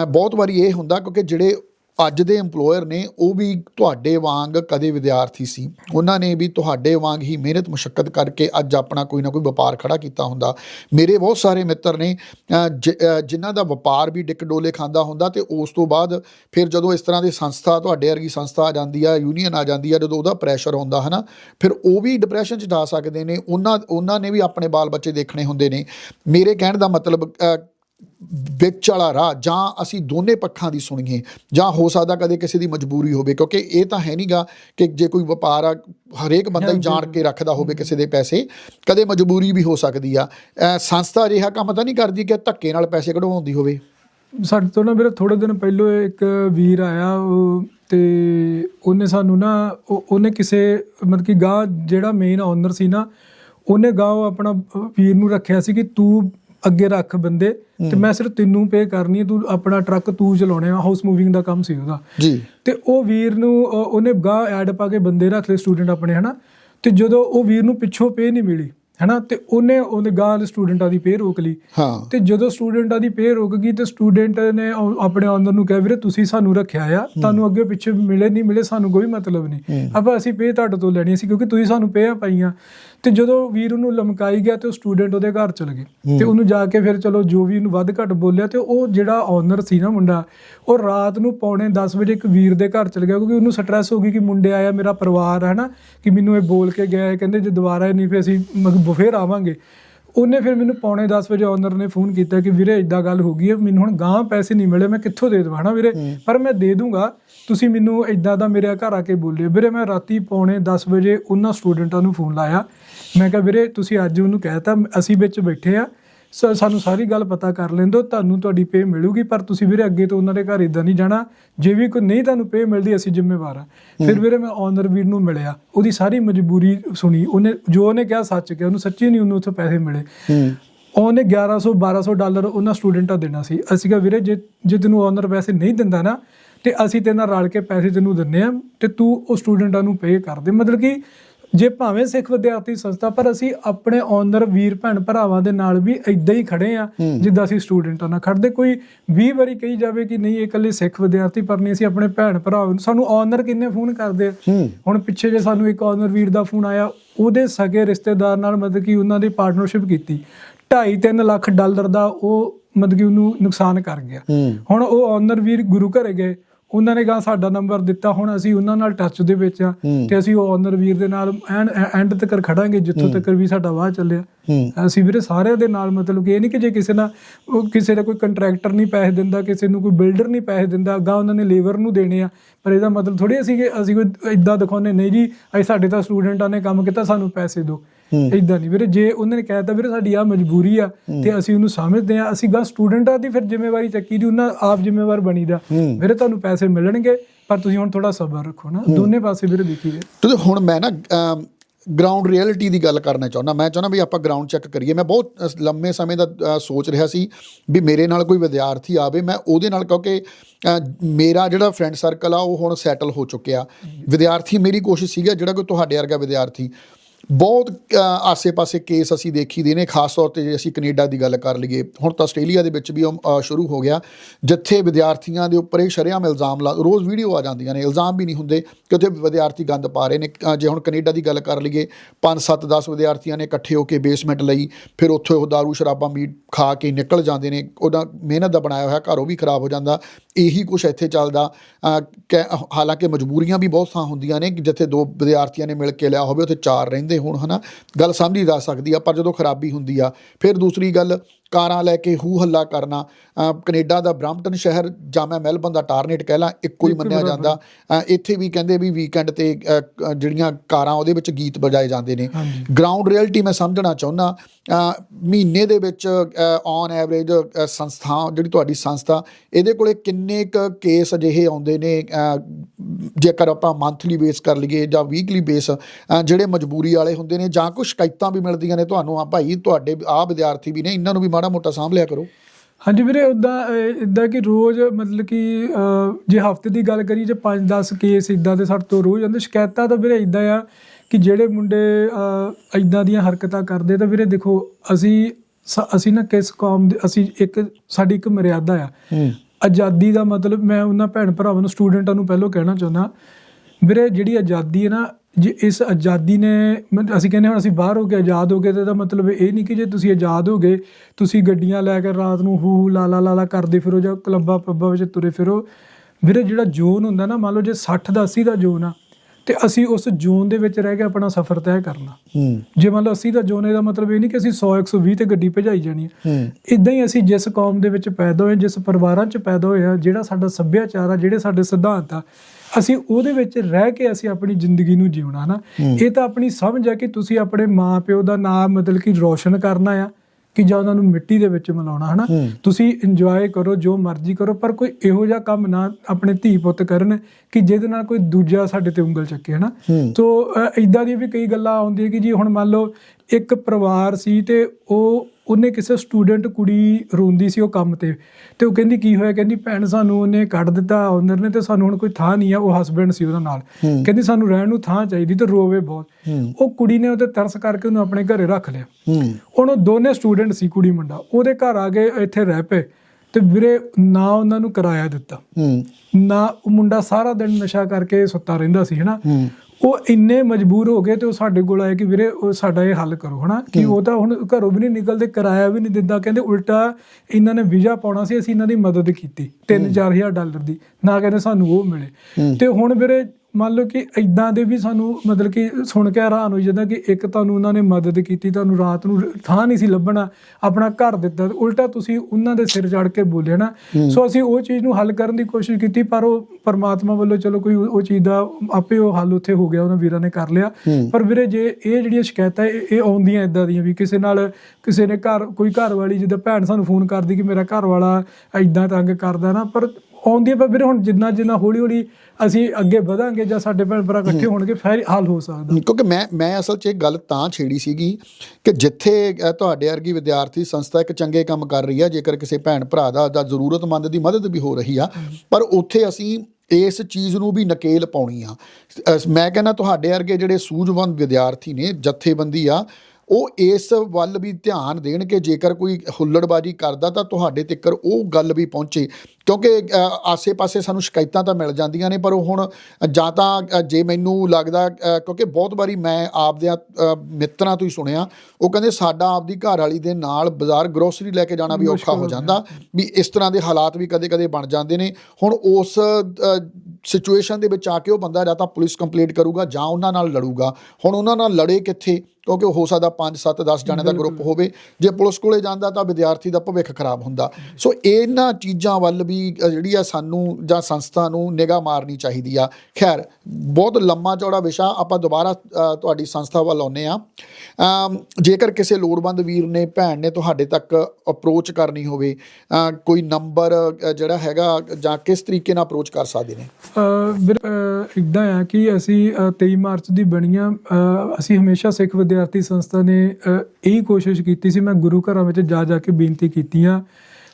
Speaker 2: ਬਹੁਤ ਵਾਰੀ ਇਹ ਹੁੰਦਾ ਕਿਉਂਕਿ ਜਿਹੜੇ ਅੱਜ ਦੇ EMPLOYER ਨੇ ਉਹ ਵੀ ਤੁਹਾਡੇ ਵਾਂਗ ਕਦੇ ਵਿਦਿਆਰਥੀ ਸੀ। ਉਹਨਾਂ ਨੇ ਵੀ ਤੁਹਾਡੇ ਵਾਂਗ ਹੀ ਮਿਹਨਤ ਮੁਸ਼ਕਲ ਕਰਕੇ ਅੱਜ ਆਪਣਾ ਕੋਈ ਨਾ ਕੋਈ ਵਪਾਰ ਖੜਾ ਕੀਤਾ ਹੁੰਦਾ। ਮੇਰੇ ਬਹੁਤ ਸਾਰੇ ਮਿੱਤਰ ਨੇ ਜਿਨ੍ਹਾਂ ਦਾ ਵਪਾਰ ਵੀ ਡਿੱਕ ਡੋਲੇ ਖਾਂਦਾ ਹੁੰਦਾ ਤੇ ਉਸ ਤੋਂ ਬਾਅਦ ਫਿਰ ਜਦੋਂ ਇਸ ਤਰ੍ਹਾਂ ਦੀ ਸੰਸਥਾ ਤੁਹਾਡੇ ਵਰਗੀ ਸੰਸਥਾ ਆ ਜਾਂਦੀ ਆ ਯੂਨੀਅਨ ਆ ਜਾਂਦੀ ਆ, ਜਦੋਂ ਉਹਦਾ ਪ੍ਰੈਸ਼ਰ ਆਉਂਦਾ, ਹਨਾ, ਫਿਰ ਉਹ ਵੀ ਡਿਪਰੈਸ਼ਨ 'ਚ ਜਾ ਸਕਦੇ ਨੇ। ਉਹਨਾਂ ਉਹਨਾਂ ਨੇ ਵੀ ਆਪਣੇ ਬਾਲ ਬੱਚੇ ਦੇਖਣੇ ਹੁੰਦੇ ਨੇ। ਮੇਰੇ ਕਹਿਣ ਦਾ ਮਤਲਬ ਵਿੱਚ ਵਾਲਾ ਰਾਹ ਜਾਂ ਅਸੀਂ ਦੋਨੇ ਪੱਖਾਂ ਦੀ ਸੁਣੀਏ ਜਾਂ ਹੋ ਸਕਦਾ ਕਦੇ ਕਿਸੇ ਦੀ ਮਜਬੂਰੀ ਹੋਵੇ ਕਿਉਂਕਿ ਇਹ ਤਾਂ ਹੈ ਨਹੀਂਗਾ ਕਿ ਜੇ ਕੋਈ ਵਪਾਰ ਆ ਹਰੇਕ ਬੰਦਾ ਹੀ ਜਾਣ ਕੇ ਰੱਖਦਾ ਹੋਵੇ ਕਿਸੇ ਦੇ ਪੈਸੇ ਕਦੇ ਮਜਬੂਰੀ ਵੀ ਹੋ ਸਕਦੀ ਆ। ਸੰਸਥਾ ਅਜਿਹਾ ਕੰਮ ਤਾਂ ਨਹੀਂ ਕਰਦੀ ਕਿ ਧੱਕੇ ਨਾਲ ਪੈਸੇ ਕਢਵਾਉਂਦੀ ਹੋਵੇ?
Speaker 1: ਸਾਡੇ ਤੋਂ ਨਾ ਵੀਰੇ ਥੋੜੇ ਦਿਨ ਪਹਿਲੋਂ ਇੱਕ ਵੀਰ ਆਇਆ ਉਹ ਤੇ ਉਹਨੇ ਸਾਨੂੰ ਨਾ ਉਹ- ਉਹਨੇ ਕਿਸੇ ਮਤਲਬ ਕਿ ਗਾਂ ਜਿਹੜਾ ਮੇਨ ਓਨਰ ਸੀ ਨਾ ਉਹਨੇ ਗਾਂ ਉਹ ਆਪਣਾ ਵੀਰ ਨੂੰ ਰੱਖਿਆ ਸੀ ਕਿ ਤੂੰ ਅੱਗੇ ਰੱਖ ਬੰਦੇ ਤੇ ਮੈਂ ਸਿਰਫ ਤੈਨੂੰ ਪੇ ਕਰਨੀ ਹੈ ਤੂੰ ਆਪਣਾ ਟਰੱਕ ਤੂੰ ਚਲਾਉਣੇ ਆ ਹਾਊਸ ਮੂਵਿੰਗ ਦਾ ਕੰਮ ਸੀ ਉਹਦਾ।
Speaker 2: ਜੀ।
Speaker 1: ਤੇ ਉਹ ਵੀਰ ਨੂੰ ਉਹਨੇ ਗਾਂ ਐਡ ਪਾ ਕੇ ਬੰਦੇ ਰੱਖ ਲਏ ਸਟੂਡੈਂਟ ਆਪਣੇ ਹਨਾ? ਤੇ ਜਦੋਂ ਉਹ ਵੀਰ ਨੂੰ ਪਿੱਛੋਂ ਪੇ ਨਹੀਂ ਮਿਲੀ ਹਨਾ? ਤੇ ਉਹਨੇ ਉਹਨੇ ਗਾਂ ਸਟੂਡੈਂਟਾਂ ਦੀ ਪੇ ਰੋਕ ਲਈ।
Speaker 2: ਹਾਂ।
Speaker 1: ਤੇ ਜਦੋਂ ਸਟੂਡੈਂਟਾਂ ਦੀ ਪੇ ਰੁਕ ਗਈ ਤੇ ਸਟੂਡੈਂਟ ਨੇ ਆਪਣੇ ਓਨਰ ਨੂੰ ਕਿਹਾ ਵੀਰੇ ਤੁਸੀਂ ਸਾਨੂੰ ਰੱਖਿਆ ਆ ਤੁਹਾਨੂੰ ਅੱਗੇ ਪਿੱਛੇ ਮਿਲੇ ਨਹੀਂ ਮਿਲੇ ਸਾਨੂੰ ਕੋਈ ਮਤਲਬ ਨਹੀਂ। ਆਪਾਂ ਅਸੀਂ ਪੇ ਤੁਹਾਡੇ ਤੋਂ ਲੈਣੀ ਸੀ ਕਿਉਂਕਿ ਤੁਸੀਂ ਸਾਨੂੰ ਪੇ ਪਾਈਆਂ। ਤੇ ਜਦੋਂ ਵੀਰ ਉਹਨੂੰ ਲਮਕਾਈ ਗਿਆ ਤੇ ਉਹ ਸਟੂਡੈਂਟ ਉਹਦੇ ਘਰ ਚਲ ਗਏ ਤੇ ਉਹਨੂੰ ਜਾ ਕੇ ਫਿਰ ਚਲੋ ਜੋ ਵੀ ਉਹਨੂੰ ਵੱਧ ਘੱਟ ਬੋਲਿਆ ਤੇ ਉਹ ਜਿਹੜਾ ਓਨਰ ਸੀ ਨਾ ਮੁੰਡਾ ਉਹ ਰਾਤ ਨੂੰ ਪੌਣੇ 10 ਵਜੇ ਇੱਕ ਵੀਰ ਦੇ ਘਰ ਚਲ ਗਿਆ ਕਿਉਂਕਿ ਉਹਨੂੰ ਸਟ੍ਰੈਸ ਹੋ ਗਈ ਕਿ ਮੁੰਡੇ ਆਇਆ ਮੇਰਾ ਪਰਿਵਾਰ ਹੈ ਨਾ ਕਿ ਮੈਨੂੰ ਇਹ ਬੋਲ ਕੇ ਗਿਆ ਹੈ ਕਹਿੰਦੇ ਜੇ ਦੁਬਾਰਾ ਨਹੀਂ ਫਿਰ ਅਸੀਂ ਮਗ ਫੇਰ ਆਵਾਂਗੇ। ਉਹਨੇ ਫਿਰ ਮੈਨੂੰ ਪੌਣੇ 10 ਵਜੇ ਓਨਰ ਨੇ ਫੋਨ ਕੀਤਾ ਕਿ ਵੀਰੇ ਇਦਾਂ ਗੱਲ ਹੋ ਗਈ ਹੈ ਮੈਨੂੰ ਹੁਣ ਗਾਂ ਪੈਸੇ ਨਹੀਂ ਮਿਲੇ ਮੈਂ ਕਿੱਥੋਂ ਦੇ ਦੇਵਾਂ ਹਨਾ ਵੀਰੇ? ਪਰ ਮੈਂ ਦੇ ਦੂੰਗਾ ਤੁਸੀਂ ਮੈਨੂੰ ਇਦਾਂ ਦਾ ਮੇਰੇ ਘਰ ਆ ਕੇ ਬੋਲਿਓ। ਵੀਰੇ ਮੈਂ ਰਾਤੀ ਪੌਣੇ 10 ਵਜੇ ਉਹਨਾਂ ਸਟੂਡੈਂਟਾਂ ਨੂੰ ਫੋਨ ਲਾਇਆ ਮੈਂ ਕਿਹਾ ਵੀਰੇ ਤੁਸੀਂ ਅੱਜ ਉਹਨੂੰ ਕਹਿਤਾ ਅਸੀਂ ਵਿੱਚ ਬੈਠੇ ਆ ਸਾਨੂੰ ਸਾਰੀ ਗੱਲ ਪਤਾ ਕਰ ਲੈਂਦੋ ਤੁਹਾਨੂੰ ਤੁਹਾਡੀ ਪੇ ਮਿਲੂਗੀ ਪਰ ਤੁਸੀਂ ਵੀਰੇ ਅੱਗੇ ਤੋਂ ਉਹਨਾਂ ਦੇ ਘਰ ਇਦਾਂ ਨਹੀਂ ਜਾਣਾ ਜੇ ਵੀ ਕੋਈ ਨਹੀਂ ਤੁਹਾਨੂੰ ਪੇ ਮਿਲਦੀ ਅਸੀਂ ਜ਼ਿੰਮੇਵਾਰ ਆ। ਫਿਰ ਵੀਰੇ ਮੈਂ ਓਨਰ ਵੀਰ ਨੂੰ ਮਿਲਿਆ ਉਹਦੀ ਸਾਰੀ ਮਜਬੂਰੀ ਸੁਣੀ ਉਹਨੇ ਜੋ ਉਹਨੇ ਕਿਹਾ ਸੱਚ ਕਿਹਾ ਉਹਨੂੰ ਸੱਚੀ ਨਹੀਂ ਉਹਨੂੰ ਉੱਥੇ ਪੈਸੇ ਮਿਲੇ। ਉਹਨੇ 1100 1200 ਡਾਲਰ ਉਹਨਾਂ ਸਟੂਡੈਂਟਾਂ ਦੇਣਾ ਸੀ। ਅਸੀਂ ਕਿਹਾ ਵੀਰੇ ਜੇ ਜੇ ਤੈਨੂੰ ਓਨਰ ਪੈਸੇ ਨਹੀਂ ਦਿੰਦਾ ਨਾ ਤੇ ਅਸੀਂ ਤੇਰੇ ਨਾਲ ਰਲ ਕੇ ਪੈਸੇ ਤੈਨੂੰ ਦਿੰਨੇ ਆ ਤੇ ਤੂੰ ਉਹ ਸਟੂਡੈਂਟਾਂ ਨੂੰ ਪੇ ਕਰ ਦੇ। ਮਤਲਬ ਕਿ ਜੇ ਭਾਵੇਂ ਸਿੱਖ ਵਿਦਿਆਰਥੀ ਸੰਸਥਾ ਪਰ ਅਸੀਂ ਆਪਣੇ ਓਨਰ ਵੀਰ ਭੈਣ ਭਰਾਵਾਂ ਦੇ ਨਾਲ ਵੀ ਇਦਾਂ ਹੀ ਖੜੇ ਆ ਜਿੱਦਾਂ ਅਸੀਂ ਸਟੂਡੈਂਟਾਂ ਨਾਲ ਖੜਦੇ ਕੋਈ 20 ਵਾਰੀ ਕਹੀ ਜਾਵੇ ਕਿ ਨਹੀਂ ਇਹ ਇਕੱਲੇ ਸਿੱਖ ਵਿਦਿਆਰਥੀ ਪਰ ਨਹੀਂ ਅਸੀਂ ਆਪਣੇ ਭੈਣ ਭਰਾਵਾਂ ਨੂੰ ਸਾਨੂੰ ਓਨਰ ਕਿੰਨੇ ਫੋਨ ਕਰਦੇ ਆ? ਹੁਣ ਪਿੱਛੇ ਜੇ ਸਾਨੂੰ ਇੱਕ ਓਨਰ ਵੀਰ ਦਾ ਫੋਨ ਆਇਆ ਉਹਦੇ ਸਗੇ ਰਿਸ਼ਤੇਦਾਰ ਨਾਲ ਮਤਲਬ ਕਿ ਉਹਨਾਂ ਦੀ ਪਾਰਟਨਰਸ਼ਿਪ ਕੀਤੀ। 2.5-3 ਲੱਖ ਡਾਲਰ ਦਾ ਉਹ ਮਤਲਬ ਕਿ ਉਹਨੂੰ ਨੁਕਸਾਨ ਕਰ ਗਿਆ। ਹੁਣ ਉਹ ਓਨਰ ਵੀਰ ਗੁਰੂ ਘਰੇ ਗਏ ਉਹਨਾਂ ਨੇ ਗਾ ਸਾਡਾ ਨੰਬਰ ਦਿੱਤਾ ਹੁਣ ਅਸੀਂ ਉਹਨਾਂ ਨਾਲ ਟੱਚ ਦੇ ਵਿੱਚ ਆ। ਤੇ ਅਸੀਂ ਉਹ ਓਨਰ ਵੀਰ ਦੇ ਨਾਲ ਐਂਡ ਤੱਕ ਖੜਾਂਗੇ ਜਿੱਥੋਂ ਤੱਕ ਵੀ ਸਾਡਾ ਵਾਹ ਚੱਲਿਆ। ਅਸੀਂ ਵੀਰੇ ਸਾਰਿਆਂ ਦੇ ਨਾਲ ਮਤਲਬ ਕਿ ਇਹ ਨਹੀਂ ਕਿ ਜੇ ਕਿਸੇ ਨਾਲ ਉਹ ਕਿਸੇ ਦਾ ਕੋਈ ਕੰਟਰੈਕਟਰ ਨਹੀਂ ਪੈਸੇ ਦਿੰਦਾ ਕਿਸੇ ਨੂੰ ਕੋਈ ਬਿਲਡਰ ਨਹੀਂ ਪੈਸੇ ਦਿੰਦਾ ਅੱਗਾ ਉਹਨਾਂ ਨੇ ਲੇਬਰ ਨੂੰ ਦੇਣੇ ਆ। ਪਰ ਇਹਦਾ ਮਤਲਬ ਥੋੜੀ ਅਸੀਂ ਕਿ ਅਸੀਂ ਕੋਈ ਇਦਾਂ ਦਿਖਾਉਂਦੇ ਨਹੀਂ ਜੀ ਅਸੀਂ ਸਾਡੇ ਤਾਂ ਸਟੂਡੈਂਟਾਂ ਨੇ ਕੰਮ ਕੀਤਾ ਸਾਨੂੰ ਪੈਸੇ ਦਿਓ। ਇਦਾਂ ਨਹੀਂ। ਵੀਰੇ ਜੇ ਉਹਨਾਂ ਨੇ ਕਹਿਤਾ ਵੀਰੇ ਸਾਡੀ ਆ ਮਜਬੂਰੀ ਆ ਤੇ ਅਸੀਂ ਉਹਨੂੰ ਸਮਝਦੇ ਆ ਅਸੀਂ ਗਾ ਸਟੂਡੈਂਟਾਂ ਦੀ ਫਿਰ ਜ਼ਿੰਮੇਵਾਰੀ ਚੱਕੀ ਦੀ ਉਹਨਾਂ ਆਪ ਜ਼ਿੰਮੇਵਾਰ ਬਣੀਦਾ। ਵੀਰੇ ਤੁਹਾਨੂੰ ਪੈਸੇ ਮਿਲਣਗੇ ਪਰ ਤੁਸੀਂ ਹੁਣ ਥੋੜਾ ਸਬਰ ਰੱਖੋ ਨਾ। ਦੋਨੇ ਪਾਸੇ ਵੀਰੇ ਦੇਖੀਏ
Speaker 2: ਤੇ ਹੁਣ ਮੈਂ ਨਾ ਗਰਾਊਂਡ ਰਿਐਲਿਟੀ ਦੀ ਗੱਲ ਕਰਨਾ ਚਾਹੁੰਦਾ। ਮੈਂ ਚਾਹੁੰਦਾ ਵੀ ਆਪਾਂ ਗਰਾਊਂਡ ਚੈੱਕ ਕਰੀਏ। ਮੈਂ ਬਹੁਤ ਲੰਮੇ ਸਮੇਂ ਦਾ ਸੋਚ ਰਿਹਾ ਸੀ ਵੀ ਮੇਰੇ ਨਾਲ ਕੋਈ ਵਿਦਿਆਰਥੀ ਆਵੇ। ਮੈਂ ਉਹਦੇ ਨਾਲ ਕਿਉਂਕਿ ਮੇਰਾ ਜਿਹੜਾ ਫਰੈਂਡ ਸਰਕਲ ਆ ਉਹ ਹੁਣ ਸੈਟਲ ਹੋ ਚੁੱਕਿਆ। ਵਿਦਿਆਰਥੀ ਮੇਰੀ ਕੋਸ਼ਿਸ਼ ਸੀਗਾ ਜਿਹੜਾ ਕੋਈ ਤੁਹਾਡੇ ਵਰਗਾ ਵਿਦਿਆਰਥੀ ਬਹੁਤ ਆਸੇ-ਪਾਸੇ ਕੇਸ ਅਸੀਂ ਦੇਖੀ ਦੇ ਨੇ ਖਾਸ ਤੌਰ ਤੇ ਜੇ ਅਸੀਂ ਕੈਨੇਡਾ ਦੀ ਗੱਲ ਕਰ ਲਈਏ। ਹੁਣ ਤਾਂ ਆਸਟ੍ਰੇਲੀਆ ਦੇ ਵਿੱਚ ਵੀ ਉਹ, ਸ਼ੁਰੂ ਹੋ ਗਿਆ। ਜਿੱਥੇ ਵਿਦਿਆਰਥੀਆਂ ਦੇ ਉੱਪਰ ਇਹ ਸ਼ਰੇਆਮ ਇਲਜ਼ਾਮ ਲਾ ਰੋਜ਼ ਵੀਡੀਓ ਆ ਜਾਂਦੀਆਂ ਨੇ ਇਲਜ਼ਾਮ ਵੀ ਨਹੀਂ ਹੁੰਦੇ ਕਿ ਉੱਥੇ ਵਿਦਿਆਰਥੀ ਗੰਦ ਪਾ ਰਹੇ ਨੇ। ਜੇ ਹੁਣ ਕੈਨੇਡਾ ਦੀ ਗੱਲ ਕਰ ਲਈਏ 5 7 10 ਵਿਦਿਆਰਥੀਆਂ ਨੇ ਇਕੱਠੇ ਹੋ ਕੇ ਬੇਸਮੈਂਟ ਲਈ ਫਿਰ ਉੱਥੇ ਉਹ ਦਾਰੂ ਸ਼ਰਾਬਾਂ ਵੀ ਖਾ ਕੇ ਨਿਕਲ ਜਾਂਦੇ ਨੇ। ਉਹਦਾ ਮਿਹਨਤ ਦਾ ਬਣਾਇਆ ਹੋਇਆ ਘਰ ਉਹ ਵੀ ਖਰਾਬ ਹੋ ਜਾਂਦਾ। ਇਹੀ ਕੁਝ ਇੱਥੇ ਚੱਲਦਾ। ਅ, ਹਾਲਾਂਕਿ ਮਜਬੂਰੀਆਂ ਵੀ ਬਹੁਤ ਥਾਂ ਹੁੰਦੀਆਂ ਨੇ ਕਿ ਜਿੱਥੇ ਦੋ ਵਿਦਿਆਰਥੀਆਂ ਨੇ ਮਿਲ ਕੇ ਲਿਆ ਹੋਵੇ ਉੱਥੇ ਚਾਰ ਰਹਿੰਦੇ ਹੋਣ ਹਨਾ। ਗੱਲ ਸਮਝੀ ਜਾ ਸਕਦੀ ਆ ਪਰ ਜਦੋਂ ਖਰਾਬੀ ਹੁੰਦੀ ਆ ਫਿਰ ਦੂਸਰੀ ਗੱਲ ਕਾਰਾਂ ਲੈ ਕੇ ਹੂ ਹੱਲਾ ਕਰਨਾ ਕੈਨੇਡਾ ਦਾ ਬ੍ਰਾਂਪਟਨ ਸ਼ਹਿਰ ਜਾਂ ਮੈਂ ਮੈਲਬਨ ਦਾ ਟਾਰਨੇਟ ਕਹਿ ਲਾਂ ਇੱਕੋ ਹੀ ਮੰਨਿਆ ਜਾਂਦਾ। ਇੱਥੇ ਵੀ ਕਹਿੰਦੇ ਵੀ ਵੀਕਐਂਡ ਤੇ ਜਿਹੜੀਆਂ ਕਾਰਾਂ ਉਹਦੇ ਵਿੱਚ ਗੀਤ ਵਜਾਏ ਜਾਂਦੇ ਨੇ। ਗਰਾਊਂਡ ਰਿਐਲਿਟੀ ਮੈਂ ਸਮਝਣਾ ਚਾਹੁੰਦਾ ਮਹੀਨੇ ਦੇ ਵਿੱਚ ਔਨ ਐਵਰੇਜ ਸੰਸਥਾ ਜਿਹੜੀ ਤੁਹਾਡੀ ਸੰਸਥਾ ਇਹਦੇ ਕੋਲੇ ਕਿੰਨੇ ਕ ਕੇਸ ਅਜਿਹੇ ਆਉਂਦੇ ਨੇ ਜੇਕਰ ਆਪਾਂ ਮੰਥਲੀ ਬੇਸ ਕਰ ਲਈਏ ਜਾਂ ਵੀਕਲੀ ਬੇਸ ਜਿਹੜੇ ਮਜਬੂਰੀ ਵਾਲੇ ਹੁੰਦੇ ਨੇ ਜਾਂ ਕੋਈ ਸ਼ਿਕਾਇਤਾਂ ਵੀ ਮਿਲਦੀਆਂ ਨੇ ਤੁਹਾਨੂੰ ਆ ਭਾਈ ਤੁਹਾਡੇ ਆ ਵਿਦਿਆਰਥੀ ਵੀ ਨੇ ਇਹਨਾਂ ਨੂੰ ਵੀ ਮਾੜਾ ਮੋਟਾ ਸਾਂਭ ਲਿਆ ਕਰੋ।
Speaker 1: ਹਾਂਜੀ ਵੀਰੇ ਉਦਾਂ ਇਦਾਂ ਕਿ ਰੋਜ਼ ਮਤਲਬ ਕਿ ਜੇ ਹਫ਼ਤੇ ਦੀ ਗੱਲ ਕਰੀਏ ਜੇ 5-10 ਕੇਸ ਇਦਾਂ ਦੇ ਸਾਡੇ ਤੋਂ ਰੋਜ਼ ਆਉਂਦੇ ਸ਼ਿਕਾਇਤਾਂ ਤਾਂ ਵੀਰੇ ਇਦਾਂ ਆ ਕਿ ਜਿਹੜੇ ਮੁੰਡੇ ਇਦਾਂ ਦੀਆਂ ਹਰਕਤਾਂ ਕਰਦੇ ਤਾਂ ਵੀਰੇ ਦੇਖੋ ਅਸੀਂ ਅਸੀਂ ਨਾ ਕਿਸ ਕੌਮ ਦੇ ਅਸੀਂ ਇੱਕ ਸਾਡੀ ਇੱਕ ਮਰਿਆਦਾ ਆ। ਆਜ਼ਾਦੀ ਦਾ ਮਤਲਬ ਮੈਂ ਉਹਨਾਂ ਭੈਣ ਭਰਾਵਾਂ ਨੂੰ ਸਟੂਡੈਂਟਾਂ ਨੂੰ ਪਹਿਲਾਂ ਕਹਿਣਾ ਚਾਹੁੰਦਾ ਵੀਰੇ ਜਿਹੜੀ ਆਜ਼ਾਦੀ ਹੈ ਨਾ ਜੇ ਇਸ ਆਜ਼ਾਦੀ ਨੇ ਅਸੀਂ ਕਹਿੰਦੇ ਹੁਣ ਅਸੀਂ ਬਾਹਰ ਹੋ ਕੇ ਆਜ਼ਾਦ ਹੋ ਗਏ ਤੇ ਇਹਦਾ ਮਤਲਬ ਇਹ ਨਹੀਂ ਕਿ ਜੇ ਤੁਸੀਂ ਆਜ਼ਾਦ ਹੋ ਗਏ ਤੁਸੀਂ ਗੱਡੀਆਂ ਲੈ ਕੇ ਰਾਤ ਨੂੰ ਹੂ ਹੂ ਲਾ ਲਾ ਲਾ ਲਾ ਕਰਦੇ ਫਿਰੋ ਜਾਂ ਕਲੱਬਾਂ ਪੱਬਾਂ ਵਿੱਚ ਤੁਰੇ ਫਿਰੋ। ਵੀਰੇ ਜਿਹੜਾ ਜ਼ੋਨ ਹੁੰਦਾ ਨਾ ਮੰਨ ਲਓ ਜੇ 60 ਦਾ 80 ਦਾ ਜ਼ੋਨ ਆ ਤੇ ਅਸੀਂ ਉਸ ਜ਼ੋਨ ਦੇ ਵਿੱਚ ਰਹਿ ਕੇ ਆਪਣਾ ਸਫ਼ਰ ਤੈਅ ਕਰਨਾ।
Speaker 2: ਹੂੰ।
Speaker 1: ਜੇ ਮੰਨ ਲਓ 80 ਦਾ ਜ਼ੋਨ ਇਹਦਾ ਮਤਲਬ ਇਹ ਨਹੀਂ ਕਿ ਅਸੀਂ 100 120 ਤੇ ਗੱਡੀ ਭਜਾਈ ਜਾਣੀ ਹੈ
Speaker 2: ਹੂੰ।
Speaker 1: ਇਦਾਂ ਹੀ ਅਸੀਂ ਜਿਸ ਕੌਮ ਦੇ ਵਿੱਚ ਪੈਦਾ ਹੋਏ ਜਿਸ ਪਰਿਵਾਰਾਂ 'ਚ ਪੈਦਾ ਹੋਏ ਆ ਜਿਹੜਾ ਸਾਡਾ ਸੱਭਿਆਚਾਰ ਆ ਜਿਹੜੇ ਸਾਡੇ ਸਿਧਾਂਤ ਆ ਅਸੀਂ ਉਹਦੇ ਵਿੱਚ ਰਹਿ ਕੇ ਅਸੀਂ ਆਪਣੀ ਜ਼ਿੰਦਗੀ ਨੂੰ ਜਿਉਣਾ ਨਾ। ਇਹ ਤਾਂ ਆਪਣੀ ਸਮਝ ਆ ਕਿ ਤੁਸੀਂ ਆਪਣੇ ਮਾਪਿਓ ਦਾ ਨਾਮ ਮਤਲਬ ਕਿ ਰੋਸ਼ਨ ਕਰਨਾ ਆ ਕਿ ਜਾਂ ਉਹਨਾਂ ਨੂੰ ਮਿੱਟੀ ਦੇ ਵਿੱਚ ਮਿਲਾਉਣਾ ਹਨਾ? ਤੁਸੀਂ ਇੰਜੋਏ ਕਰੋ ਜੋ ਮਰਜ਼ੀ ਕਰੋ ਪਰ ਕੋਈ ਇਹੋ ਜਿਹਾ ਕੰਮ ਨਾ ਆਪਣੇ ਧੀ ਪੁੱਤ ਕਰਨ ਕਿ ਜਿਹਦੇ ਨਾਲ ਕੋਈ ਦੂਜਾ ਸਾਡੇ ਤੇ ਉਂਗਲ ਚੱਕੇ ਹਨਾ? ਤੋ ਇਦਾਂ ਦੀ ਵੀ ਕਈ ਗੱਲਾਂ ਆਉਂਦੀਆਂ ਕਿ ਜੀ ਹੁਣ ਮੰਨ ਲਓ ਇੱਕ ਪਰਿਵਾਰ ਸੀ ਤੇ ਉਹ ਉਹਨੇ ਕਿਸੇ ਸਟੂਡੈਂਟ ਕੁੜੀ ਰੋਂਦੀ ਸੀ ਉਹ ਕੰਮ ਤੇ ਤੇ ਉਹ ਕਹਿੰਦੀ ਕੀ ਹੋਇਆ? ਕਹਿੰਦੀ ਭੈਣ ਸਾਨੂੰ ਉਹਨੇ ਕੱਢ ਦਿੱਤਾ ਓਨਰ ਨੇ ਤੇ ਸਾਨੂੰ ਹੁਣ ਕੋਈ ਥਾਂ ਨਹੀਂ ਆ ਉਹ ਹਸਬੈਂਡ ਸੀ ਉਹਦਾ ਨਾਲ। ਕਹਿੰਦੀ ਸਾਨੂੰ ਰਹਿਣ ਨੂੰ ਥਾਂ ਚਾਹੀਦੀ ਤੇ ਰੋਵੇ ਬਹੁਤ। ਉਹ ਕੁੜੀ ਨੇ ਉਹਤੇ ਤਰਸ ਕਰਕੇ ਉਹਨੂੰ ਆਪਣੇ ਘਰੇ ਰੱਖ ਲਿਆ।
Speaker 2: ਹੂੰ।
Speaker 1: ਹੁਣ ਉਹ ਦੋਨੇ ਸਟੂਡੈਂਟ ਸੀ ਕੁੜੀ ਮੁੰਡਾ। ਉਹਦੇ ਘਰ ਆ ਗਏ ਇੱਥੇ ਰਹਿ ਪਏ ਤੇ ਵੀਰੇ ਨਾ ਉਹਨਾਂ ਨੂੰ ਕਿਰਾਇਆ ਦਿੱਤਾ। ਨਾ ਉਹ ਮੁੰਡਾ ਸਾਰਾ ਦਿਨ ਨਸ਼ਾ ਕਰਕੇ ਸੁੱਤਾ ਰਹਿੰਦਾ ਸੀ ਹਨਾ? ਉਹ ਇੰਨੇ ਮਜਬੂਰ ਹੋ ਗਏ ਤੇ ਉਹ ਸਾਡੇ ਕੋਲ ਆਏ ਕਿ ਵੀਰੇ ਉਹ ਸਾਡਾ ਇਹ ਹੱਲ ਕਰੋ ਹਨਾ? ਕਿ ਉਹ ਤਾਂ ਹੁਣ ਘਰੋਂ ਵੀ ਨਹੀਂ ਨਿਕਲਦੇ ਕਿਰਾਇਆ ਵੀ ਨਹੀਂ ਦਿੰਦਾ ਕਹਿੰਦੇ ਉਲਟਾ ਇਹਨਾਂ ਨੇ ਵੀਜ਼ਾ ਪਾਉਣਾ ਸੀ ਅਸੀਂ ਇਹਨਾਂ ਦੀ ਮਦਦ ਕੀਤੀ 3-4000 ਡਾਲਰ ਦੀ ਨਾ ਕਹਿੰਦੇ ਸਾਨੂੰ ਉਹ ਮਿਲੇ। ਤੇ ਹੁਣ ਵੀਰੇ ਮੰਨ ਲਓ ਕਿ ਇਦਾਂ ਦੇ ਵੀ ਸਾਨੂੰ ਮਤਲਬ ਕਿ ਸੁਣ ਕੇ ਹੈਰਾਨ ਹੋਈ ਜਾਂਦਾ ਕਿ ਇੱਕ ਤੁਹਾਨੂੰ ਉਹਨਾਂ ਨੇ ਮਦਦ ਕੀਤੀ ਤੁਹਾਨੂੰ ਰਾਤ ਨੂੰ ਥਾਂ ਨਹੀਂ ਸੀ ਲੱਭਣਾ ਆਪਣਾ ਘਰ ਦਿੱਤਾ। ਉਲਟਾ ਤੁਸੀਂ ਉਹਨਾਂ ਦੇ ਸਿਰ ਚੜ ਕੇ ਬੋਲੇ ਨਾ। ਸੋ ਅਸੀਂ ਉਹ ਚੀਜ਼ ਨੂੰ ਹੱਲ ਕਰਨ ਦੀ ਕੋਸ਼ਿਸ਼ ਕੀਤੀ ਪਰ ਉਹ ਪਰਮਾਤਮਾ ਵੱਲੋਂ ਚਲੋ ਕੋਈ ਉਹ ਚੀਜ਼ ਦਾ ਆਪੇ ਉਹ ਹੱਲ ਉੱਥੇ ਹੋ ਗਿਆ ਉਹਨਾਂ ਵੀਰਾਂ ਨੇ ਕਰ ਲਿਆ। ਪਰ ਵੀਰੇ ਜੇ ਇਹ ਜਿਹੜੀਆਂ ਸ਼ਿਕਾਇਤਾਂ ਇਹ ਆਉਂਦੀਆਂ ਇਦਾਂ ਦੀਆਂ ਵੀ ਕਿਸੇ ਨਾਲ ਕਿਸੇ ਨੇ ਘਰ ਕੋਈ ਘਰ ਵਾਲੀ ਜਿੱਦਾਂ ਭੈਣ ਸਾਨੂੰ ਫੋਨ ਕਰਦੀ ਕਿ ਮੇਰਾ ਘਰ ਵਾਲਾ ਇਦਾਂ ਤੰਗ ਕਰਦਾ ਨਾ ਪਰ ਆਉਂਦੀਆਂ ਪਰ ਵੀਰੇ ਹੁਣ ਜਿੰਨਾ ਜਿੰਨਾ ਹੌਲੀ ਹੌਲੀ ਅਸੀਂ ਅੱਗੇ ਵਧਾਂਗੇ ਜਾਂ ਸਾਡੇ ਭੈਣ ਭਰਾ ਇਕੱਠੇ ਹੋਣਗੇ ਫਿਰ ਹੱਲ ਹੋ ਸਕਦਾ।
Speaker 2: ਕਿਉਂਕਿ ਮੈਂ ਮੈਂ ਅਸਲ 'ਚ ਇਹ ਗੱਲ ਤਾਂ ਛੇੜੀ ਸੀਗੀ ਕਿ ਜਿੱਥੇ ਤੁਹਾਡੇ ਵਰਗੀ ਵਿਦਿਆਰਥੀ ਸੰਸਥਾ ਇੱਕ ਚੰਗੇ ਕੰਮ ਕਰ ਰਹੀ ਆ ਜੇਕਰ ਕਿਸੇ ਭੈਣ ਭਰਾ ਦਾ ਦਾ ਜ਼ਰੂਰਤਮੰਦ ਦੀ ਮਦਦ ਵੀ ਹੋ ਰਹੀ ਆ ਪਰ ਉੱਥੇ ਅਸੀਂ ਇਸ ਚੀਜ਼ ਨੂੰ ਵੀ ਨਕੇਲ ਪਾਉਣੀ ਆ। ਮੈਂ ਕਹਿੰਦਾ ਤੁਹਾਡੇ ਵਰਗੇ ਜਿਹੜੇ ਸੂਝਵਾਨ ਵਿਦਿਆਰਥੀ ਨੇ ਜਥੇਬੰਦੀ ਆ ਉਹ ਇਸ ਵੱਲ ਵੀ ਧਿਆਨ ਦੇਣ ਕਿ ਜੇਕਰ ਕੋਈ ਹੁੱਲੜਬਾਜੀ ਕਰਦਾ ਤਾਂ ਤੁਹਾਡੇ ਤੱਕ ਉਹ ਗੱਲ ਵੀ ਪਹੁੰਚੇ। ਕਿਉਂਕਿ ਆਸੇ-ਪਾਸੇ ਸਾਨੂੰ ਸ਼ਿਕਾਇਤਾਂ ਤਾਂ ਮਿਲ ਜਾਂਦੀਆਂ ਨੇ ਪਰ ਉਹ ਹੁਣ ਜਾਂ ਤਾਂ ਜੇ ਮੈਨੂੰ ਲੱਗਦਾ ਕਿਉਂਕਿ ਬਹੁਤ ਵਾਰੀ ਮੈਂ ਆਪਦਿਆਂ ਮਿੱਤਰਾਂ ਤੋਂ ਹੀ ਸੁਣਿਆ ਉਹ ਕਹਿੰਦੇ ਸਾਡਾ ਆਪਦੀ ਘਰ ਵਾਲੀ ਦੇ ਨਾਲ ਬਾਜ਼ਾਰ ਗਰੋਸਰੀ ਲੈ ਕੇ ਜਾਣਾ ਵੀ ਔਖਾ ਹੋ ਜਾਂਦਾ ਵੀ ਇਸ ਤਰ੍ਹਾਂ ਦੇ ਹਾਲਾਤ ਵੀ ਕਦੇ-ਕਦੇ ਬਣ ਜਾਂਦੇ ਨੇ। ਹੁਣ ਉਸ ਸਿਚੁਏਸ਼ਨ ਦੇ ਵਿੱਚ ਆ ਕੇ ਉਹ ਬੰਦਾ ਜਾਂ ਤਾਂ ਪੁਲਿਸ ਕੰਪਲੇਂਟ ਕਰੂਗਾ ਜਾਂ ਉਹਨਾਂ ਨਾਲ ਲੜੂਗਾ। ਹੁਣ ਉਹਨਾਂ ਨਾਲ ਲੜੇ ਕਿੱਥੇ? ਕਿਉਂਕਿ ਹੋ ਸਕਦਾ 5 7 10 ਜਣੇ ਦਾ ਗਰੁੱਪ ਹੋਵੇ। ਜੇ ਪੁਲਿਸ ਕੋਲੇ ਜਾਂਦਾ ਤਾਂ ਵਿਦਿਆਰਥੀ ਦਾ ਭਵਿੱਖ ਖਰਾਬ ਹੁੰਦਾ। ਸੋ ਇਹਨਾਂ ਚੀਜ਼ਾਂ ਵੱਲ ਵੀ ਜਿਹੜੀ ਆ ਸਾਨੂੰ ਜਾਂ ਸੰਸਥਾ ਨੂੰ ਨਿਗਾਹ ਮਾਰਨੀ ਚਾਹੀਦੀ ਆ। ਖੈਰ ਬਹੁਤ ਲੰਮਾ ਚੌੜਾ ਵਿਸ਼ਾ ਆਪਾਂ ਦੁਬਾਰਾ ਤੁਹਾਡੀ ਸੰਸਥਾ ਵੱਲ ਆਉਨੇ ਆ ਜੇਕਰ ਕਿਸੇ ਲੋੜਵੰਦ ਵੀਰ ਨੇ ਭੈਣ ਨੇ ਤੁਹਾਡੇ ਤੱਕ ਅਪਰੋਚ ਕਰਨੀ ਹੋਵੇ ਕੋਈ ਨੰਬਰ ਜਿਹੜਾ ਹੈਗਾ ਜਾਂ ਕਿਸ ਤਰੀਕੇ ਨਾਲ ਅਪਰੋਚ ਕਰ ਸਕਦੇ ਨੇ?
Speaker 1: ਵੀਰ ਇਦਾਂ ਆ ਕਿ ਅਸੀਂ ਅਹ 23 ਮਾਰਚ ਦੀ ਬਣੀਆਂ ਅਸੀਂ ਹਮੇਸ਼ਾ ਸਿੱਖ ਵਿਦਿਆਰਥੀ ਸੰਸਥਾ ਨੇ ਇਹੀ ਕੋਸ਼ਿਸ਼ ਕੀਤੀ ਸੀ ਮੈਂ ਗੁਰੂ ਘਰਾਂ ਵਿੱਚ ਜਾ ਜਾ ਕੇ ਬੇਨਤੀ ਕੀਤੀਆਂ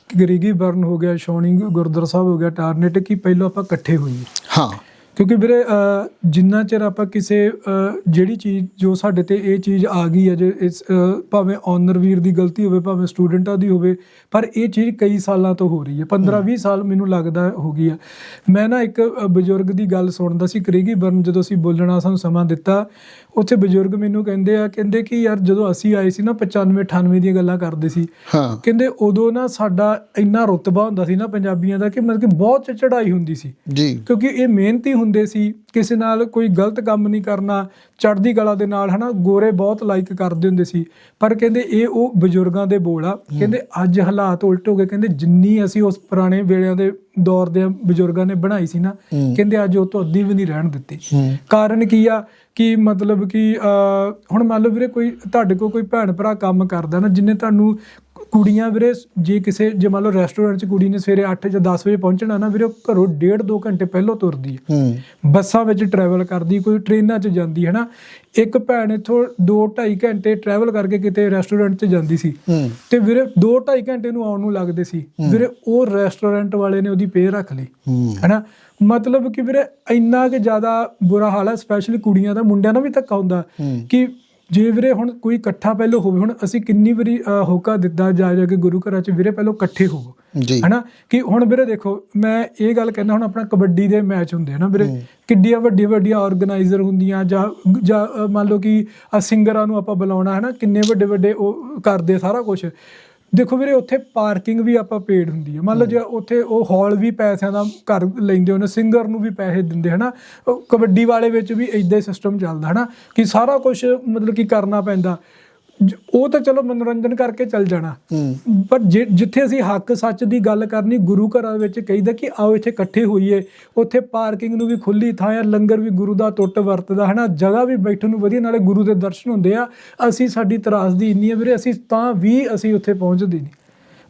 Speaker 1: ਕਿ ਗਰੀਗੀ ਬਰਨ ਹੋ ਗਿਆ ਸ਼ੌਣੀ ਗੁਰਦੁਆਰਾ ਸਾਹਿਬ ਹੋ ਗਿਆ ਟਾਰਨੇਟ ਕਿ ਪਹਿਲਾਂ ਆਪਾਂ ਇਕੱਠੇ ਹੋਈਏ।
Speaker 2: ਹਾਂ।
Speaker 1: ਕਿਉਂਕਿ ਵੀਰੇ ਜਿੰਨਾ ਚਿਰ ਆਪਾਂ ਕਿਸੇ ਜਿਹੜੀ ਚੀਜ਼ ਜੋ ਸਾਡੇ ਤੇ ਇਹ ਚੀਜ਼ ਆ ਗਈ ਹੈ ਜੇ ਇਸ ਭਾਵੇਂ ਓਨਰ ਵੀਰ ਦੀ ਗਲਤੀ ਹੋਵੇ ਭਾਵੇਂ ਸਟੂਡੈਂਟਾਂ ਦੀ ਹੋਵੇ ਪਰ ਇਹ ਚੀਜ਼ ਕਈ ਸਾਲਾਂ ਤੋਂ ਹੋ ਰਹੀ ਹੈ। 15 20 ਸਾਲ ਮੈਨੂੰ ਲੱਗਦਾ ਹੋ ਗਈ ਆ ਮੈਂ ਨਾ ਇੱਕ ਬਜ਼ੁਰਗ ਦੀ ਗੱਲ ਸੁਣਦਾ ਸੀ ਕਰੇਗੀ ਬਰਨ ਜਦੋਂ ਅਸੀਂ ਬੋਲਣਾ ਸਾਨੂੰ ਸਮਾਂ ਦਿੱਤਾ। ਉੱਥੇ ਬਜ਼ੁਰਗ ਮੈਨੂੰ ਕਹਿੰਦੇ ਆ ਕਹਿੰਦੇ ਕਿ ਯਾਰ ਜਦੋਂ ਅਸੀਂ ਆਏ ਸੀ ਨਾ 95 98 ਦੀਆਂ ਗੱਲਾਂ ਕਰਦੇ ਸੀ।
Speaker 2: ਹਾਂ।
Speaker 1: ਕਹਿੰਦੇ ਉਦੋਂ ਨਾ ਸਾਡਾ ਇੰਨਾ ਰੁਤਬਾ ਹੁੰਦਾ ਸੀ ਨਾ ਪੰਜਾਬੀਆਂ ਦਾ ਕਿ ਮਤਲਬ ਕਿ ਬਹੁਤ ਚੜਾਈ ਹੁੰਦੀ ਸੀ।
Speaker 2: ਜੀ।
Speaker 1: ਕਿਉਂਕਿ ਇਹ ਮਿਹਨਤੀ ਹੁੰਦੇ ਸੀ। ਕਿਸੇ ਨਾਲ ਕੋਈ ਗਲਤ ਕੰਮ ਨਹੀਂ ਕਰਨਾ ਚੜ੍ਹਦੀ ਕਲਾ ਦੇ ਨਾਲ ਹਨਾ ਗੋਰੇ ਬਹੁਤ ਲਾਈਕ ਕਰਦੇ ਹੁੰਦੇ ਸੀ। ਪਰ ਕਹਿੰਦੇ ਇਹ ਉਹ ਬਜ਼ੁਰਗਾਂ ਦੇ ਬੋਲ ਆ। ਕਹਿੰਦੇ ਅੱਜ ਹਾਲਾਤ ਉਲਟ ਹੋ ਗਏ। ਕਹਿੰਦੇ ਜਿੰਨੀ ਅਸੀਂ ਉਸ ਪੁਰਾਣੇ ਵੇਲਿਆਂ ਦੇ ਦੌਰ ਦੇ ਬਜ਼ੁਰਗਾਂ ਨੇ ਬਣਾਈ ਸੀ ਨਾ ਕਹਿੰਦੇ ਅੱਜ ਉਹ ਤੋਂ ਅੱਧੀ ਵੀ ਨਹੀਂ ਰਹਿਣ ਦਿੱਤੀ। ਕਾਰਨ ਕੀ ਆ? ਕਿ ਮਤਲਬ ਕਿ ਹੁਣ ਮੰਨ ਲਓ ਵੀਰੇ ਕੋਈ ਤੁਹਾਡੇ ਕੋਲ ਕੋਈ ਭੈਣ ਭਰਾ ਕੰਮ ਕਰਦਾ ਨਾ ਜਿੰਨੇ ਤੁਹਾਨੂੰ ਕੁੜੀਆਂ ਵੀਰੇ ਜੇ ਕਿਸੇ ਜੇ ਮੰਨ ਲਓ ਰੈਸਟੋਰੈਂਟ 'ਚ ਕੁੜੀ ਨੇ ਸਵੇਰੇ 8 ਜਾਂ 10 ਵਜੇ ਪਹੁੰਚਣਾ ਨਾ ਵੀਰੇ ਉਹ ਘਰੋਂ ਡੇਢ 2 ਘੰਟੇ ਪਹਿਲਾਂ ਤੁਰਦੀ ਹੈ।
Speaker 2: ਹੂੰ
Speaker 1: ਬੱਸਾਂ ਵਿੱਚ ਟਰੈਵਲ ਕਰਦੀ ਕੋਈ ਟ੍ਰੇਨਾਂ 'ਚ ਜਾਂਦੀ ਹੈ ਨਾ ਇੱਕ ਭੈਣ ਇੱਥੋਂ 2-2.5 ਘੰਟੇ ਟਰੈਵਲ ਕਰਕੇ ਕਿਤੇ ਰੈਸਟੋਰੈਂਟ 'ਚ ਜਾਂਦੀ ਸੀ। ਤੇ ਵੀਰੇ 2-2.5 ਘੰਟੇ ਨੂੰ ਆਉਣ ਨੂੰ ਲੱਗਦੇ ਸੀ। ਵੀਰੇ ਉਹ ਰੈਸਟੋਰੈਂਟ ਵਾਲੇ ਨੇ ਉਹਦੀ ਪੇ ਰੱਖ ਲਈ।
Speaker 2: ਹੂੰ।
Speaker 1: ਹੈਨਾ? ਮਤਲਬ ਕਿ ਵੀਰੇ ਇੰਨਾ ਕਿ ਜ਼ਿਆਦਾ ਬੁਰਾ ਹਾਲ ਹੈ ਸਪੈਸ਼ਲੀ ਕੁੜੀਆਂ ਦਾ ਮੁੰਡਿਆਂ ਨਾਲ ਵੀ ਧੱਕਾ ਹੁੰਦਾ। ਕਿ ਜੇ ਵੀਰੇ ਹੁਣ ਕੋਈ ਇਕੱਠਾ ਪਹਿਲਾਂ ਹੋਵੇ ਹੁਣ ਅਸੀਂ ਕਿੰਨੀ ਵਾਰੀ ਹੋਕਾ ਦਿੱਤਾ ਜਾ ਜਾ ਕੇ ਗੁਰੂ ਘਰਾਂ 'ਚ ਵੀਰੇ ਪਹਿਲਾਂ ਇਕੱਠੇ ਹੋਵੋ।
Speaker 2: ਜੀ।
Speaker 1: ਹਨਾ? ਕਿ ਹੁਣ ਵੀਰੇ ਦੇਖੋ ਮੈਂ ਇਹ ਗੱਲ ਕਹਿੰਦਾ ਹੁਣ ਆਪਣਾ ਕਬੱਡੀ ਦੇ ਮੈਚ ਹੁੰਦੇ ਆ ਨਾ ਵੀਰੇ। ਕਿੱਡੀਆਂ ਵੱਡੀਆਂ ਵੱਡੀਆਂ ਆਰਗੇਨਾਈਜ਼ਰ ਹੁੰਦੀਆਂ ਜਾਂ ਜਾਂ ਮੰਨ ਲਓ ਕਿ ਆ ਸਿੰਗਰਾਂ ਨੂੰ ਆਪਾਂ ਬੁਲਾਉਣਾ ਹਨਾ? ਕਿੰਨੇ ਵੱਡੇ ਵੱਡੇ ਉਹ ਕਰਦੇ ਸਾਰਾ ਕੁਝ ਦੇਖੋ ਵੀਰੇ ਉੱਥੇ ਪਾਰਕਿੰਗ ਵੀ ਆਪਾਂ ਪੇਡ ਹੁੰਦੀ ਹੈ ਮੰਨ ਲਓ ਜੇ ਉੱਥੇ ਉਹ ਹਾਲ ਵੀ ਪੈਸਿਆਂ ਦਾ ਘਰ ਲੈਂਦੇ ਉਹਨੇ ਸਿੰਗਰ ਨੂੰ ਵੀ ਪੈਸੇ ਦਿੰਦੇ ਹਨਾ? ਕਬੱਡੀ ਵਾਲੇ ਵਿੱਚ ਵੀ ਇਦਾਂ ਹੀ ਸਿਸਟਮ ਚੱਲਦਾ ਹਨਾ? ਕਿ ਸਾਰਾ ਕੁਝ ਮਤਲਬ ਕਿ ਕਰਨਾ ਪੈਂਦਾ। ਉਹ ਤਾਂ ਚਲੋ ਮਨੋਰੰਜਨ ਕਰਕੇ ਚੱਲ ਜਾਣਾ। ਪਰ ਜਿ- ਜਿੱਥੇ ਅਸੀਂ ਹੱਕ ਸੱਚ ਦੀ ਗੱਲ ਕਰਨੀ ਗੁਰੂ ਘਰਾਂ ਵਿੱਚ ਕਹੀਦਾ ਕਿ ਆਓ ਇੱਥੇ ਇਕੱਠੇ ਹੋਈਏ, ਉੱਥੇ ਪਾਰਕਿੰਗ ਨੂੰ ਵੀ ਖੁੱਲੀ ਥਾਂ ਆ, ਲੰਗਰ ਵੀ ਗੁਰੂ ਦਾ ਟੁੱਟ ਵਰਤਦਾ ਹੈ ਨਾ ਜਗ੍ਹਾ ਵੀ ਬੈਠਣ ਨੂੰ ਵਧੀਆ, ਨਾਲੇ ਗੁਰੂ ਦੇ ਦਰਸ਼ਨ ਹੁੰਦੇ ਆ। ਅਸੀਂ ਸਾਡੀ ਤਰਾਸਦੀ ਇੰਨੀ ਹੈ ਵੀਰੇ, ਅਸੀਂ ਤਾਂ ਵੀ ਅਸੀਂ ਉੱਥੇ ਪਹੁੰਚਦੇ ਨਹੀਂ।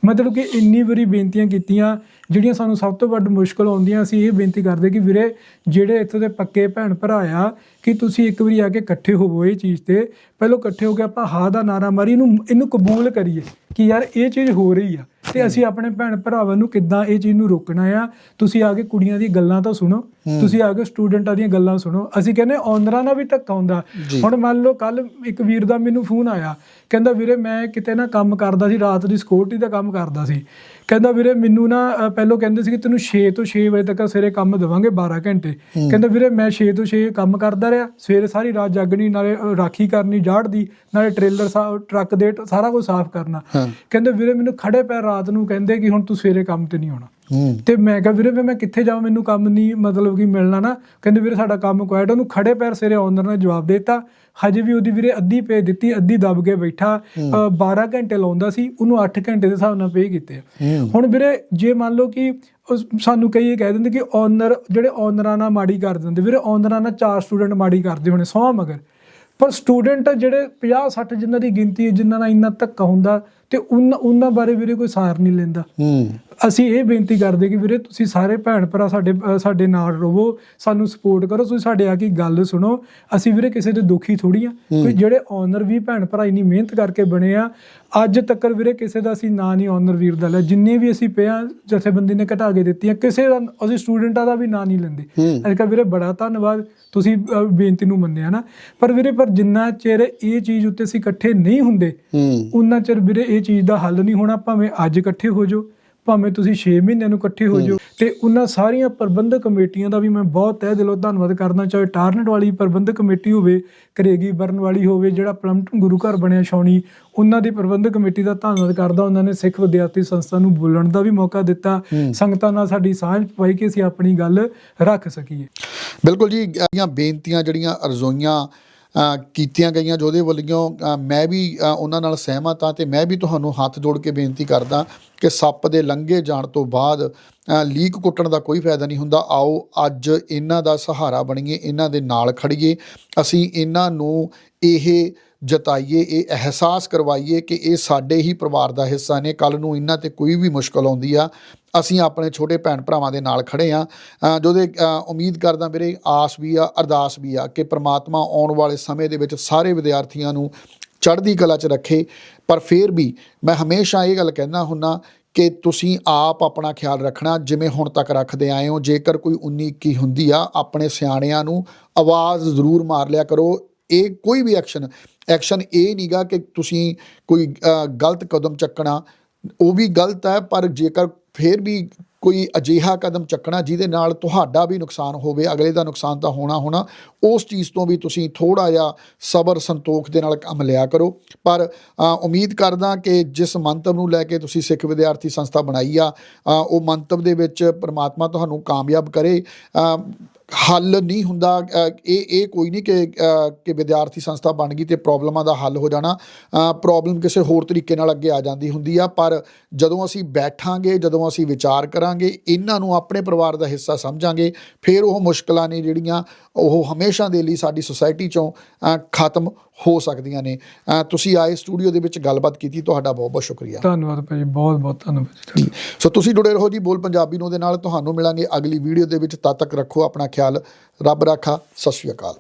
Speaker 1: ਮਤਲਬ ਕਿ ਇੰਨੀ ਵਾਰੀ ਬੇਨਤੀਆਂ ਕੀਤੀਆਂ, ਜਿਹੜੀਆਂ ਸਾਨੂੰ ਸਭ ਤੋਂ ਵੱਡ ਮੁਸ਼ਕਲ ਆਉਂਦੀਆਂ, ਅਸੀਂ ਇਹ ਬੇਨਤੀ ਕਰਦੇ ਕਿ ਵੀਰੇ, ਜਿਹੜੇ ਇੱਥੇ ਦੇ ਪੱਕੇ ਭੈਣ ਭਰਾ ਆ ਕਿ ਤੁਸੀਂ ਇੱਕ ਵਾਰੀ ਆ ਕੇ ਇਕੱਠੇ ਹੋਵੋ ਇਹ ਚੀਜ਼ ਤੇ। ਪਹਿਲਾਂ ਇਕੱਠੇ ਹੋ ਕੇ ਆਪਾਂ ਹਾਂ ਦਾ ਨਾਰਾ ਮਾਰੀ ਇਹਨੂੰ ਇਹਨੂੰ ਕਬੂਲ ਕਰੀਏ ਕਿ ਯਾਰ ਇਹ ਚੀਜ਼ ਹੋ ਰਹੀ ਆ। ਤੇ ਅਸੀਂ ਆਪਣੇ ਭੈਣ ਭਰਾਵਾਂ ਨੂੰ ਕਿੱਦਾਂ ਇਹ ਚੀਜ਼ ਨੂੰ ਰੋਕਣਾ ਆ। ਤੁਸੀਂ ਆ ਕੇ ਕੁੜੀਆਂ ਦੀ ਗੱਲਾਂ ਤਾਂ ਸੁਣੋ। ਤੁਸੀਂ ਆ ਕੇ ਸਟੂਡੈਂਟਾਂ ਦੀਆਂ ਗੱਲਾਂ ਸੁਣੋ। ਅਸੀਂ ਕਹਿੰਦੇ ਓਨਰਾਂ ਨਾਲ ਵੀ ਧੱਕਾ ਹੁੰਦਾ। ਹੁਣ ਮੰਨ ਲਓ ਕੱਲ ਇੱਕ ਵੀਰ ਦਾ ਮੈਨੂੰ ਫੋਨ ਆਇਆ। ਕਹਿੰਦਾ ਵੀਰੇ ਮੈਂ ਕਿਤੇ ਨਾ ਕੰਮ ਕਰਦਾ ਸੀ ਰਾਤ ਦੀ ਸਿਕਿਉਰਿਟੀ ਦਾ ਕੰਮ ਕਰਦਾ ਸੀ। ਕਹਿੰਦਾ ਵੀਰੇ ਮੈਨੂੰ ਨਾ ਪਹਿਲੋਂ ਕਹਿੰਦੇ ਸੀ ਕਿ ਤੈਨੂੰ 6 ਤੋਂ 6 ਵਜੇ ਤੱਕ ਸਵੇਰੇ ਕੰਮ ਦੇਵਾਂਗੇ 12 ਘੰਟੇ। ਕਹਿੰਦਾ ਵੀਰੇ ਮੈਂ 6 ਤੋਂ 6 ਕੰਮ ਕਰਦਾ ਰਿਹਾ ਸਵੇਰੇ ਸਾਰੀ ਰਾਤ ਜਾਗਣੀ ਨਾਲੇ ਰਾਖੀ ਕਰਨੀ ਜਾੜ ਦੀ ਨਾਲੇ ਟ੍ਰੇਲਰ ਟਰੱਕ ਦੇ ਸਾਰਾ ਕੁਝ ਸਾਫ਼ ਕਰਨਾ। ਕਹਿੰਦੇ ਵੀਰੇ ਮੈਨੂੰ ਖੜੇ ਪੈਰ ਰਾਤ ਨੂੰ ਕਹਿੰਦੇ ਕਿ ਹੁਣ ਤੂੰ ਸਵੇਰੇ ਕੰਮ ਤੇ ਨਹੀਂ ਆਉਣਾ। ਤੇ ਮੈਂ ਕਿਹਾ ਵੀਰੇ ਵੀ ਮੈਂ ਕਿੱਥੇ ਜਾਵਾਂ? ਮੈਨੂੰ ਕੰਮ ਨਹੀਂ ਮਤਲਬ ਕਿ ਮਿਲਣਾ ਨਾ। ਕਹਿੰਦੇ ਵੀਰੇ ਸਾਡਾ ਕੰਮ ਕੁਆਇਟ ਉਹਨੂੰ ਖੜੇ ਪੈਰ ਸਿਰੇ ਓਨਰ ਨੇ ਜਵਾਬ ਦਿੱਤਾ। ਹਜੇ ਵੀ ਉਹਦੀ ਵੀਰੇ ਅੱਧੀ ਪੇ ਦਿੱਤੀ ਅੱਧੀ ਦਬ ਕੇ ਬੈਠਾ। ਅ, 12 ਘੰਟੇ ਲਾਉਂਦਾ ਸੀ ਉਹਨੂੰ 8 ਘੰਟੇ ਦੇ ਹਿਸਾਬ ਨਾਲ ਪੇ ਕੀਤੇ ਹੁਣ ਵੀਰੇ ਜੇ ਮੰਨ ਲਓ ਕਿ ਸਾਨੂੰ ਕਈ ਇਹ ਕਹਿ ਦਿੰਦੇ ਕਿ ਓਨਰ ਜਿਹੜੇ ਓਨਰਾਂ ਨਾਲ ਮਾੜੀ ਕਰ ਦਿੰਦੇ ਵੀਰੇ ਓਨਰਾਂ ਨਾਲ ਚਾਰ ਸਟੂਡੈਂਟ ਮਾੜੀ ਕਰਦੇ ਹੋਣੇ ਸੌ ਮਗਰ। ਪਰ ਸਟੂਡੈਂਟ ਜਿਹੜੇ 50 60 ਜਿਨ੍ਹਾਂ ਦੀ ਗਿਣਤੀ ਹੈ ਜਿਨ੍ਹਾਂ ਨਾਲ ਇੰਨਾ ਧੱਕਾ ਹੁੰਦਾ ਤੇ ਉਹਨਾਂ ਉਹਨਾਂ ਬਾਰੇ ਵੀਰੇ ਕੋਈ ਸਾਰ ਨਹੀਂ ਲੈਂਦਾ। ਅਸੀਂ ਇਹ ਬੇਨਤੀ ਕਰਦੇ ਕਿ ਵੀਰੇ ਤੁਸੀਂ ਸਾਰੇ ਭੈਣ ਭਰਾ ਸਾਡੇ ਸਾਡੇ ਨਾਲ ਰਹੋ ਸਾਨੂੰ ਸਪੋਰਟ ਕਰੋ ਤੁਸੀਂ ਸਾਡੇ ਆ ਕੇ ਗੱਲ ਸੁਣੋ। ਅਸੀਂ ਵੀਰੇ ਕਿਸੇ ਦੇ ਦੁਖੀ ਥੋੜੀ ਆ। ਕੋਈ ਜਿਹੜੇ ਓਨਰ ਵੀ ਭੈਣ ਭਰਾ ਇੰਨੀ ਮਿਹਨਤ ਕਰਕੇ ਬਣੇ ਆ ਅੱਜ ਤੱਕ ਵੀਰੇ ਕਿਸੇ ਦਾ ਅਸੀਂ ਨਾਂ ਨਹੀਂ ਓਨਰ ਵੀਰ ਦਾ ਲਿਆ। ਜਿੰਨੇ ਵੀ ਅਸੀਂ ਪਿਆ ਜਥੇਬੰਦੀ ਨੇ ਘਟਾ ਕੇ ਦਿੱਤੀਆਂ ਕਿਸੇ ਦਾ ਅਸੀਂ ਸਟੂਡੈਂਟਾਂ ਦਾ ਵੀ ਨਾਂ ਨਹੀਂ ਲੈਂਦੇ। ਅੱਜ ਕੱਲ੍ਹ ਵੀਰੇ ਬੜਾ ਧੰਨਵਾਦ ਤੁਸੀਂ ਬੇਨਤੀ ਨੂੰ ਮੰਨਿਆ ਨਾ। ਪਰ ਵੀਰੇ ਪਰ ਜਿੰਨਾ ਚਿਰ ਇਹ ਚੀਜ਼ ਉੱਤੇ ਅਸੀਂ ਇਕੱਠੇ ਨਹੀਂ ਹੁੰਦੇ ਉਨਾ ਚਿਰ ਵੀਰੇ ਇਹ ਚੀਜ਼ ਦਾ ਹੱਲ ਨਹੀਂ ਹੋਣਾ ਭਾਵੇਂ ਅੱਜ ਇਕੱਠੇ ਹੋ ਜਾਓ। ਭਾਵੇਂ ਤੁਸੀਂ 6 ਮਹੀਨਿਆਂ ਨੂੰ ਇਕੱਠੇ ਹੋ ਜਾਓ ਤੇ ਉਹਨਾਂ ਸਾਰੀਆਂ ਪ੍ਰਬੰਧਕ ਕਮੇਟੀਆਂ ਦਾ ਵੀ ਮੈਂ ਬਹੁਤ ਤਹਿ ਦਿਲੋਂ ਧੰਨਵਾਦ ਕਰਦਾ ਚਾਹੇ ਟਾਰਨਟ ਵਾਲੀ ਪ੍ਰਬੰਧਕ ਕਮੇਟੀ ਹੋਵੇ ਕਰੇਗੀ ਬਰਨ ਵਾਲੀ ਹੋਵੇ ਜਿਹੜਾ ਪਲਮਟਨ ਗੁਰੂ ਘਰ ਬਣਿਆ ਛਾਉਣੀ ਉਹਨਾਂ ਦੀ ਪ੍ਰਬੰਧਕ ਕਮੇਟੀ ਦਾ ਧੰਨਵਾਦ ਕਰਦਾ ਉਹਨਾਂ ਨੇ ਸਿੱਖ ਵਿਦਿਆਰਥੀ ਸੰਸਥਾ ਨੂੰ ਬੋਲਣ ਦਾ ਵੀ ਮੌਕਾ ਦਿੱਤਾ। ਸੰਗਤਾਂ ਨਾਲ ਸਾਡੀ ਸਾਂਝ ਪਾਈ ਕਿ ਅਸੀਂ ਆਪਣੀ ਗੱਲ ਰੱਖ ਸਕੀਏ।
Speaker 2: ਬਿਲਕੁਲ ਜੀ ਬੇਨਤੀਆਂ ਜਿਹੜੀਆਂ ਅਰਜ਼ੋਈਆਂ ਕੀਤੀਆਂ ਗਈਆਂ ਜਿਹਦੇ ਵੱਲੋਂ ਮੈਂ ਵੀ ਉਹਨਾਂ ਨਾਲ ਸਹਿਮਤ ਹਾਂ ਤੇ ਮੈਂ ਵੀ ਤੁਹਾਨੂੰ ਹੱਥ ਜੋੜ ਕੇ ਬੇਨਤੀ ਕਰਦਾ ਕਿ ਸੱਪ ਦੇ ਲੰਘੇ ਜਾਣ ਤੋਂ ਬਾਅਦ ਲੀਕ ਕੁੱਟਣ ਦਾ ਕੋਈ ਫਾਇਦਾ ਨਹੀਂ ਹੁੰਦਾ। ਆਓ, ਅੱਜ ਇਹਨਾਂ ਦਾ ਸਹਾਰਾ ਬਣੀਏ, ਇਹਨਾਂ ਦੇ ਨਾਲ ਖੜੀਏ। ਅਸੀਂ ਇਹਨਾਂ ਨੂੰ ਇਹ ਜਤਾਈਏ, ਇਹ ਅਹਿਸਾਸ ਕਰਵਾਈਏ ਕਿ ਇਹ ਸਾਡੇ ਹੀ ਪਰਿਵਾਰ ਦਾ ਹਿੱਸਾ ਨੇ। ਕੱਲ ਨੂੰ ਇਹਨਾਂ ਤੇ ਕੋਈ ਵੀ ਮੁਸ਼ਕਲ ਆਉਂਦੀ ਆ ਅਸੀਂ ਆਪਣੇ ਛੋਟੇ ਭੈਣ ਭਰਾਵਾਂ ਦੇ ਨਾਲ ਖੜੇ ਆ ਜਿਹਦੇ ਉਮੀਦ ਕਰਦਾ ਵੀਰੇ ਆਸ ਵੀ ਆ, ਅਰਦਾਸ ਵੀ ਆ ਕਿ ਪ੍ਰਮਾਤਮਾ ਆਉਣ ਵਾਲੇ ਸਮੇਂ ਦੇ ਵਿੱਚ ਸਾਰੇ ਵਿਦਿਆਰਥੀਆਂ ਨੂੰ ਚੜ੍ਹਦੀ ਕਲਾ 'ਚ ਰੱਖੇ। ਪਰ ਫਿਰ ਵੀ ਮੈਂ ਹਮੇਸ਼ਾ ਇਹ ਗੱਲ ਕਹਿੰਦਾ ਹੁੰਨਾ ਕਿ ਤੁਸੀਂ ਆਪ ਆਪਣਾ ਖਿਆਲ ਰੱਖਣਾ, ਜਿਵੇਂ ਹੁਣ ਤੱਕ ਰੱਖਦੇ ਆਏ ਹੋ। ਜੇਕਰ ਕੋਈ 19 21 ਹੁੰਦੀ ਆ, ਆਪਣੇ ਸਿਆਣਿਆਂ ਨੂੰ ਆਵਾਜ਼ ਜ਼ਰੂਰ ਮਾਰ ਲਿਆ ਕਰੋ। ਇਹ ਕੋਈ ਵੀ ਐਕਸ਼ਨ ਐਕਸ਼ਨ ਇਹ ਨਹੀਂਗਾ ਕਿ ਤੁਸੀਂ ਕੋਈ ਗਲਤ ਕਦਮ ਚੱਕਣਾ। ਉਹ ਵੀ ਗਲਤ ਹੈ, ਪਰ ਜੇਕਰ ਫਿਰ ਵੀ ਕੋਈ ਅਜਿਹਾ ਕਦਮ ਚੱਕਣਾ ਜਿਹਦੇ ਨਾਲ ਤੁਹਾਡਾ ਵੀ ਨੁਕਸਾਨ ਹੋਵੇ, ਅਗਲੇ ਦਾ ਨੁਕਸਾਨ ਤਾਂ ਹੋਣਾ ਹੋਣਾ, ਉਸ ਚੀਜ਼ ਤੋਂ ਵੀ ਤੁਸੀਂ ਥੋੜਾ ਜਿਹਾ ਸਬਰ ਸੰਤੋਖ ਦੇ ਨਾਲ ਕੰਮ ਲਿਆ ਕਰੋ। ਪਰ ਉਮੀਦ ਕਰਦਾ ਕਿ ਜਿਸ ਮੰਤਵ ਨੂੰ ਲੈ ਕੇ ਤੁਸੀਂ ਸਿੱਖ ਵਿਦਿਆਰਥੀ ਸੰਸਥਾ ਬਣਾਈ ਆ ਉਹ ਮੰਤਵ ਦੇ ਵਿੱਚ ਪ੍ਰਮਾਤਮਾ ਤੁਹਾਨੂੰ ਕਾਮਯਾਬ ਕਰੇ। ਹੱਲ ਨਹੀਂ ਹੁੰਦਾ ਇਹ ਇਹ ਕੋਈ ਨਹੀਂ ਕਿ ਕਿ ਵਿਦਿਆਰਥੀ ਸੰਸਥਾ ਬਣ ਗਈ ਤੇ ਪ੍ਰੋਬਲਮਾਂ ਦਾ ਹੱਲ ਹੋ ਜਾਣਾ ਪ੍ਰੋਬਲਮ ਕਿਸੇ ਹੋਰ ਤਰੀਕੇ ਨਾਲ ਅੱਗੇ ਆ ਜਾਂਦੀ ਹੁੰਦੀ ਆ, ਪਰ ਜਦੋਂ ਅਸੀਂ ਬੈਠਾਂਗੇ, ਜਦੋਂ ਅਸੀਂ ਵਿਚਾਰ ਕਰਾਂਗੇ, ਇਹਨਾਂ ਨੂੰ ਆਪਣੇ ਪਰਿਵਾਰ ਦਾ ਹਿੱਸਾ ਸਮਝਾਂਗੇ, ਫਿਰ ਉਹ ਮੁਸ਼ਕਲਾਂ ਨੇ ਜਿਹੜੀਆਂ ਉਹ ਹਮੇਸ਼ਾ ਦੇ ਲਈ ਸਾਡੀ ਸੁਸਾਇਟੀ ਚੋਂ ਖਤਮ ਹੋ ਸਕਦੀਆਂ ਨੇ। ਤੁਸੀਂ ਆਏ ਸਟੂਡੀਓ ਦੇ ਵਿੱਚ ਗੱਲਬਾਤ ਕੀਤੀ ਤੁਹਾਡਾ ਬਹੁਤ ਬਹੁਤ ਸ਼ੁਕਰੀਆ।
Speaker 1: ਧੰਨਵਾਦ ਭਾਜੀ ਬਹੁਤ ਬਹੁਤ ਧੰਨਵਾਦ ਜੀ
Speaker 2: ਸੋ ਤੁਸੀਂ ਜੁੜੇ ਰਹੋ ਜੀ ਬੋਲ ਪੰਜਾਬੀ ਨੂੰ ਦੇ ਨਾਲ। ਤੁਹਾਨੂੰ ਮਿਲਾਂਗੇ ਅਗਲੀ ਵੀਡੀਓ ਦੇ ਵਿੱਚ। ਤਦ ਤੱਕ ਰੱਖੋ ਆਪਣਾ ਖਿਆਲ। ਰੱਬ ਰਾਖਾ। ਸਤਿ ਸ਼੍ਰੀ ਅਕਾਲ।